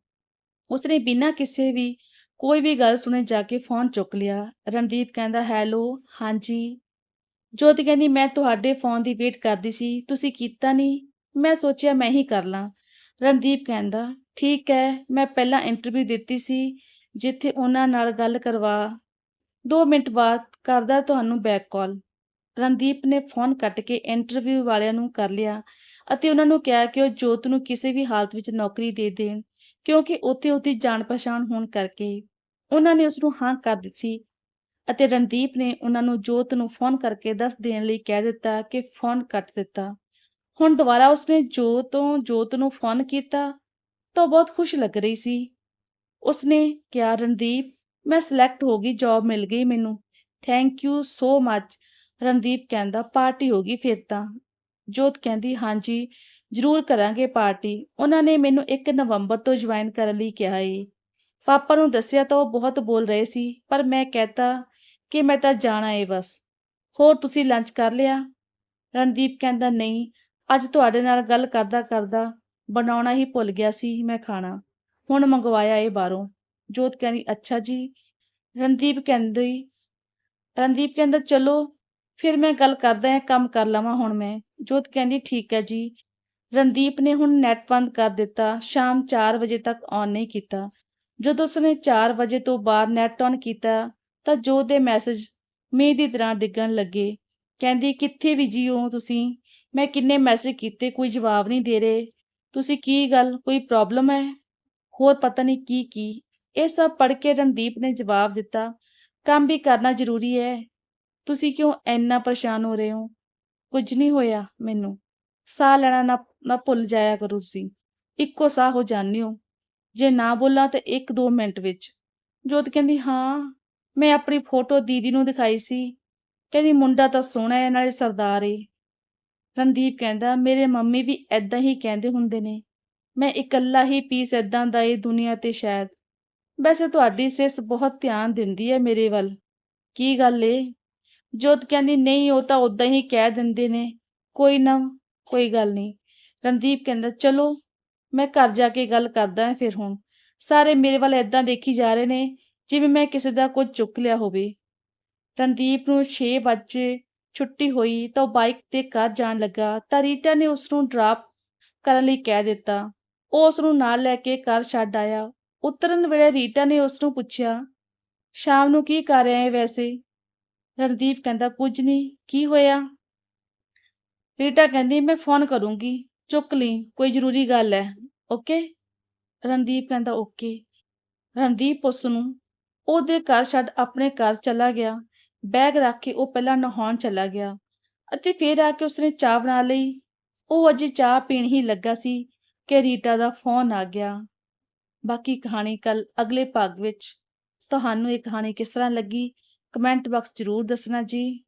[SPEAKER 1] ਉਸਨੇ ਬਿਨਾਂ ਕਿਸੇ ਵੀ, ਕੋਈ ਵੀ ਗੱਲ ਸੁਣੇ ਜਾ ਕੇ ਫੋਨ ਚੁੱਕ ਲਿਆ। ਰਣਦੀਪ ਕਹਿੰਦਾ, ਹੈਲੋ, ਹਾਂਜੀ। ਜੋਤ ਕਹਿੰਦੀ, ਮੈਂ ਤੁਹਾਡੇ ਫੋਨ ਦੀ ਵੇਟ ਕਰਦੀ ਸੀ, ਤੁਸੀਂ ਕੀਤਾ ਨਹੀਂ। ਮੈਂ ਸੋਚਿਆ ਮੈਂ ਹੀ ਕਰ ਲਾਂ। ਰਣਦੀਪ ਕਹਿੰਦਾ, ਠੀਕ ਹੈ, ਮੈਂ ਪਹਿਲਾਂ ਇੰਟਰਵਿਊ ਦਿੱਤੀ ਸੀ। ਜਿੱਥੇ ਉਹਨਾਂ ਨਾਲ ਗੱਲ ਕਰਵਾ। 2 ਮਿੰਟ ਬਾਅਦ ਕਰਦਾ ਤੁਹਾਨੂੰ ਬੈਕ ਕਾਲ ਰਣਦੀਪ ਨੇ ਫੋਨ ਕੱਟ ਕੇ ਇੰਟਰਵਿਊ ਵਾਲਿਆਂ ਨੂੰ ਕਰ ਲਿਆ ਅਤੇ ਉਹਨਾਂ ਨੂੰ ਕਿਹਾ ਕਿ ਉਹ ਜੋਤ ਨੂੰ ਕਿਸੇ ਵੀ ਹਾਲਤ ਵਿੱਚ ਨੌਕਰੀ ਦੇ ਦੇਣ, ਕਿਉਂਕਿ ਉੱਥੇ ਉਸਦੀ ਜਾਣ ਪਛਾਣ ਹੋਣ ਕਰਕੇ। ਉਹਨਾਂ ਨੇ ਉਸ ਨੂੰ ਹਾਂ ਕਰ ਦਿੱਤੀ ਅਤੇ ਰਣਦੀਪ ਨੇ ਉਹਨਾਂ ਨੂੰ ਜੋਤ ਨੂੰ ਫੋਨ ਕਰਕੇ ਦੱਸ ਦੇਣ ਲਈ ਕਹਿ ਦਿੱਤਾ ਕਿ ਫੋਨ ਕੱਟ ਦਿੱਤਾ। ਹੁਣ ਦੁਬਾਰਾ ਉਸਨੇ ਜੋਤ ਤੋਂ ਜੋਤ ਨੂੰ ਫੋਨ ਕੀਤਾ ਤਾਂ ਉਹ ਬਹੁਤ ਖੁਸ਼ ਲੱਗ ਰਹੀ ਸੀ। ਉਸਨੇ ਕਿਹਾ, ਰਣਦੀਪ, ਮੈਂ ਸਿਲੈਕਟ ਹੋ ਗਈ ਜੌਬ ਮਿਲ ਗਈ ਮੈਨੂੰ। Thank you so much Randeep ਕਹਿੰਦਾ, ਪਾਰਟੀ ਹੋ ਗਈ ਫਿਰ ਤਾਂ। ਜੋਤ ਕਹਿੰਦੀ, ਹਾਂਜੀ, ਜ਼ਰੂਰ ਕਰਾਂਗੇ ਪਾਰਟੀ। ਉਹਨਾਂ ਨੇ ਮੈਨੂੰ 1 ਨਵੰਬਰ ਤੋਂ ਜੁਆਇਨ ਕਰਨ ਲਈ ਕਿਹਾ ਏ ਪਾਪਾ ਨੂੰ ਦੱਸਿਆ ਤਾਂ ਉਹ ਬਹੁਤ ਬੋਲ ਰਹੇ ਸੀ, ਪਰ ਮੈਂ ਕਹਤਾ ਕਿ ਮੈਂ ਤਾਂ ਜਾਣਾ ਏ ਬਸ। ਹੋਰ ਤੁਸੀਂ ਲੰਚ ਕਰ ਲਿਆ? ਰਣਦੀਪ ਕਹਿੰਦਾ, ਨਹੀਂ, ਅੱਜ ਤੁਹਾਡੇ ਨਾਲ ਗੱਲ ਕਰਦਾ ਕਰਦਾ ਬਣਾਉਣਾ ਹੀ ਭੁੱਲ ਗਿਆ ਸੀ ਮੈਂ ਖਾਣਾ। ਹੁਣ ਮੰਗਵਾਇਆ ਏ ਬਾਹਰੋਂ। ਜੋਤ ਕਹਿੰਦੀ, ਅੱਛਾ ਜੀ। ਰਣਦੀਪ ਕਹਿੰਦੀ, ਰਣਦੀਪ ਕਹਿੰਦਾ, ਚਲੋ, ਫਿਰ ਮੈਂ ਗੱਲ ਕਰਦਾ ਹਾਂ, ਕੰਮ ਕਰ ਲਵਾਂ ਹੁਣ ਮੈਂ। ਜੋਤ ਕਹਿੰਦੀ, ਠੀਕ ਹੈ ਜੀ। ਰਣਦੀਪ ਨੇ ਹੁਣ ਨੈਟ ਬੰਦ ਕਰ ਦਿੱਤਾ। ਸ਼ਾਮ 4 ਵਜੇ ਤੱਕ ਔਨ ਨਹੀਂ ਕੀਤਾ। ਜਦੋਂ ਉਸਨੇ 4 ਵਜੇ ਤੋਂ ਬਾਅਦ ਨੈਟ ਔਨ ਕੀਤਾ, ਤਾਂ ਜੋਤ ਦੇ ਮੈਸੇਜ ਮੀਂਹ ਦੀ ਤਰ੍ਹਾਂ ਡਿੱਗਣ ਲੱਗੇ। ਕਹਿੰਦੀ, ਕਿੱਥੇ ਬਿਜ਼ੀ ਹੋ ਤੁਸੀਂ? ਮੈਂ ਕਿੰਨੇ ਮੈਸੇਜ ਕੀਤੇ, ਕੋਈ ਜਵਾਬ ਨਹੀਂ ਦੇ ਰਹੇ। ਤੁਸੀਂ ਕੀ ਗੱਲ, ਕੋਈ ਪ੍ਰੋਬਲਮ ਹੈ? ਹੋਰ ਪਤਾ ਨਹੀਂ ਕੀ ਕੀ। ਇਹ ਸਭ ਪੜ੍ਹ ਕੇ ਰਣਦੀਪ ਨੇ ਜਵਾਬ ਦਿੱਤਾ, ਕੰਮ ਵੀ ਕਰਨਾ ਜ਼ਰੂਰੀ ਹੈ ਤੁਸੀਂ ਕਿਉਂ ਇੰਨਾ ਪਰੇਸ਼ਾਨ ਹੋ ਰਹੇ ਹੋ? ਕੁਝ ਨਹੀਂ ਹੋਇਆ ਮੈਨੂੰ। ਸਾਹ ਲੈਣਾ ਨਾ ਨਾ ਭੁੱਲ ਜਾਇਆ ਕਰੋ ਤੁਸੀਂ। ਇੱਕੋ ਸਾਹ ਹੋ ਜਾਂਦੇ ਹੋ। ਜੇ ਨਾ ਬੋਲਾਂ ਤਾਂ 1-2 ਮਿੰਟ ਵਿੱਚ। ਜੋਤ ਕਹਿੰਦੀ, ਹਾਂ, ਮੈਂ ਆਪਣੀ ਫੋਟੋ ਦੀਦੀ ਨੂੰ ਦਿਖਾਈ ਸੀ। ਕਹਿੰਦੀ, ਮੁੰਡਾ ਤਾਂ ਸੋਹਣਾ ਹੈ ਨਾਲੇ ਸਰਦਾਰ ਏ। ਰਣਦੀਪ ਕਹਿੰਦਾ, ਮੇਰੇ ਮੰਮੀ ਵੀ ਐਦਾਂ ਹੀ ਕਹਿੰਦੇ ਹੁੰਦੇ ਨੇ। ਮੈਂ ਇਕੱਲਾ ਹੀ ਪੀਸ ਐਦਾਂ ਦਾ ਇਹ ਦੁਨੀਆ ਤੇ ਸ਼ਾਇਦ। ਵੈਸੇ ਤੁਹਾਡੀ ਸਿਸ ਬਹੁਤ ਧਿਆਨ ਦਿੰਦੀ ਹੈ ਮੇਰੇ ਵੱਲ। ਕੀ ਗੱਲ ਏ? ਜੋਤ ਕਹਿੰਦੀ, ਨਹੀਂ, ਉਹ ਤਾਂ ਉਦਾਂ ਹੀ ਕਹਿ ਦਿੰਦੇ ਨੇ। ਕੋਈ ਨਾ, ਕੋਈ ਗੱਲ ਨਹੀਂ। ਰਣਦੀਪ ਕਹਿੰਦਾ, ਚਲੋ, ਮੈਂ ਘਰ ਜਾ ਕੇ ਗੱਲ ਕਰਦਾ ਹਾਂ ਫਿਰ ਹੁਣ। ਸਾਰੇ ਮੇਰੇ ਵੱਲ ਐਦਾਂ ਦੇਖੀ ਜਾ ਰਹੇ ਨੇ, ਜਿਵੇਂ ਮੈਂ ਕਿਸੇ ਦਾ ਕੁਝ ਚੁੱਕ ਲਿਆ ਹੋਵੇ। ਰਣਦੀਪ ਨੂੰ 6 ਵਜੇ ਛੁੱਟੀ ਹੋਈ ਤਾਂ ਉਹ ਬਾਈਕ ਤੇ ਘਰ ਜਾਣ ਲੱਗਾ ਤਾਂ ਰੀਟਾ ਨੇ ਉਸ ਨੂੰ ਡ੍ਰਾਪ ਕਰਨ ਲਈ ਕਹਿ ਦਿੱਤਾ। ਉਹ ਉਸ ਨੂੰ ਨਾਲ ਲੈ ਕੇ ਘਰ ਛੱਡ ਆਇਆ। ਉਤਰਨ ਵੇਲੇ ਰੀਟਾ ਨੇ ਉਸ ਨੂੰ ਪੁੱਛਿਆ, ਸ਼ਾਮ ਨੂੰ ਕੀ ਕਰ ਰਿਹਾ ਹੈ ਵੈਸੇ? ਰਣਦੀਪ ਕਹਿੰਦਾ, ਕੁਝ ਨਹੀਂ ਕੀ ਹੋਇਆ? ਰੀਟਾ ਕਹਿੰਦੀ, ਮੈਂ ਫੋਨ ਕਰੂੰਗੀ, ਚੁੱਕ ਲਈ, ਕੋਈ ਜ਼ਰੂਰੀ ਗੱਲ ਹੈ, ਓਕੇ? ਰਣਦੀਪ ਕਹਿੰਦਾ, ਓਕੇ। ਰਣਦੀਪ ਉਸ ਨੂੰ ਉਹਦੇ ਘਰ ਛੱਡ ਆਪਣੇ ਘਰ ਚਲਾ ਗਿਆ। ਬੈਗ ਰੱਖ ਕੇ ਉਹ ਪਹਿਲਾਂ ਨਹਾਉਣ ਚਲਾ ਗਿਆ ਅਤੇ ਫਿਰ ਆ ਕੇ ਉਸਨੇ ਚਾਹ ਬਣਾ ਲਈ। ਉਹ ਅਜੇ ਚਾਹ ਪੀਣ ਹੀ ਲੱਗਾ ਸੀ। ਕਿ ਰੀਟਾ ਦਾ ਫੋਨ ਆ ਗਿਆ। ਬਾਕੀ ਕਹਾਣੀ ਕੱਲ ਅਗਲੇ ਭਾਗ ਵਿੱਚ। ਤੁਹਾਨੂੰ ਇਹ ਕਹਾਣੀ ਕਿਸ ਤਰ੍ਹਾਂ ਲੱਗੀ? ਕਮੈਂਟ ਬਾਕਸ ਜ਼ਰੂਰ ਦੱਸਣਾ ਜੀ।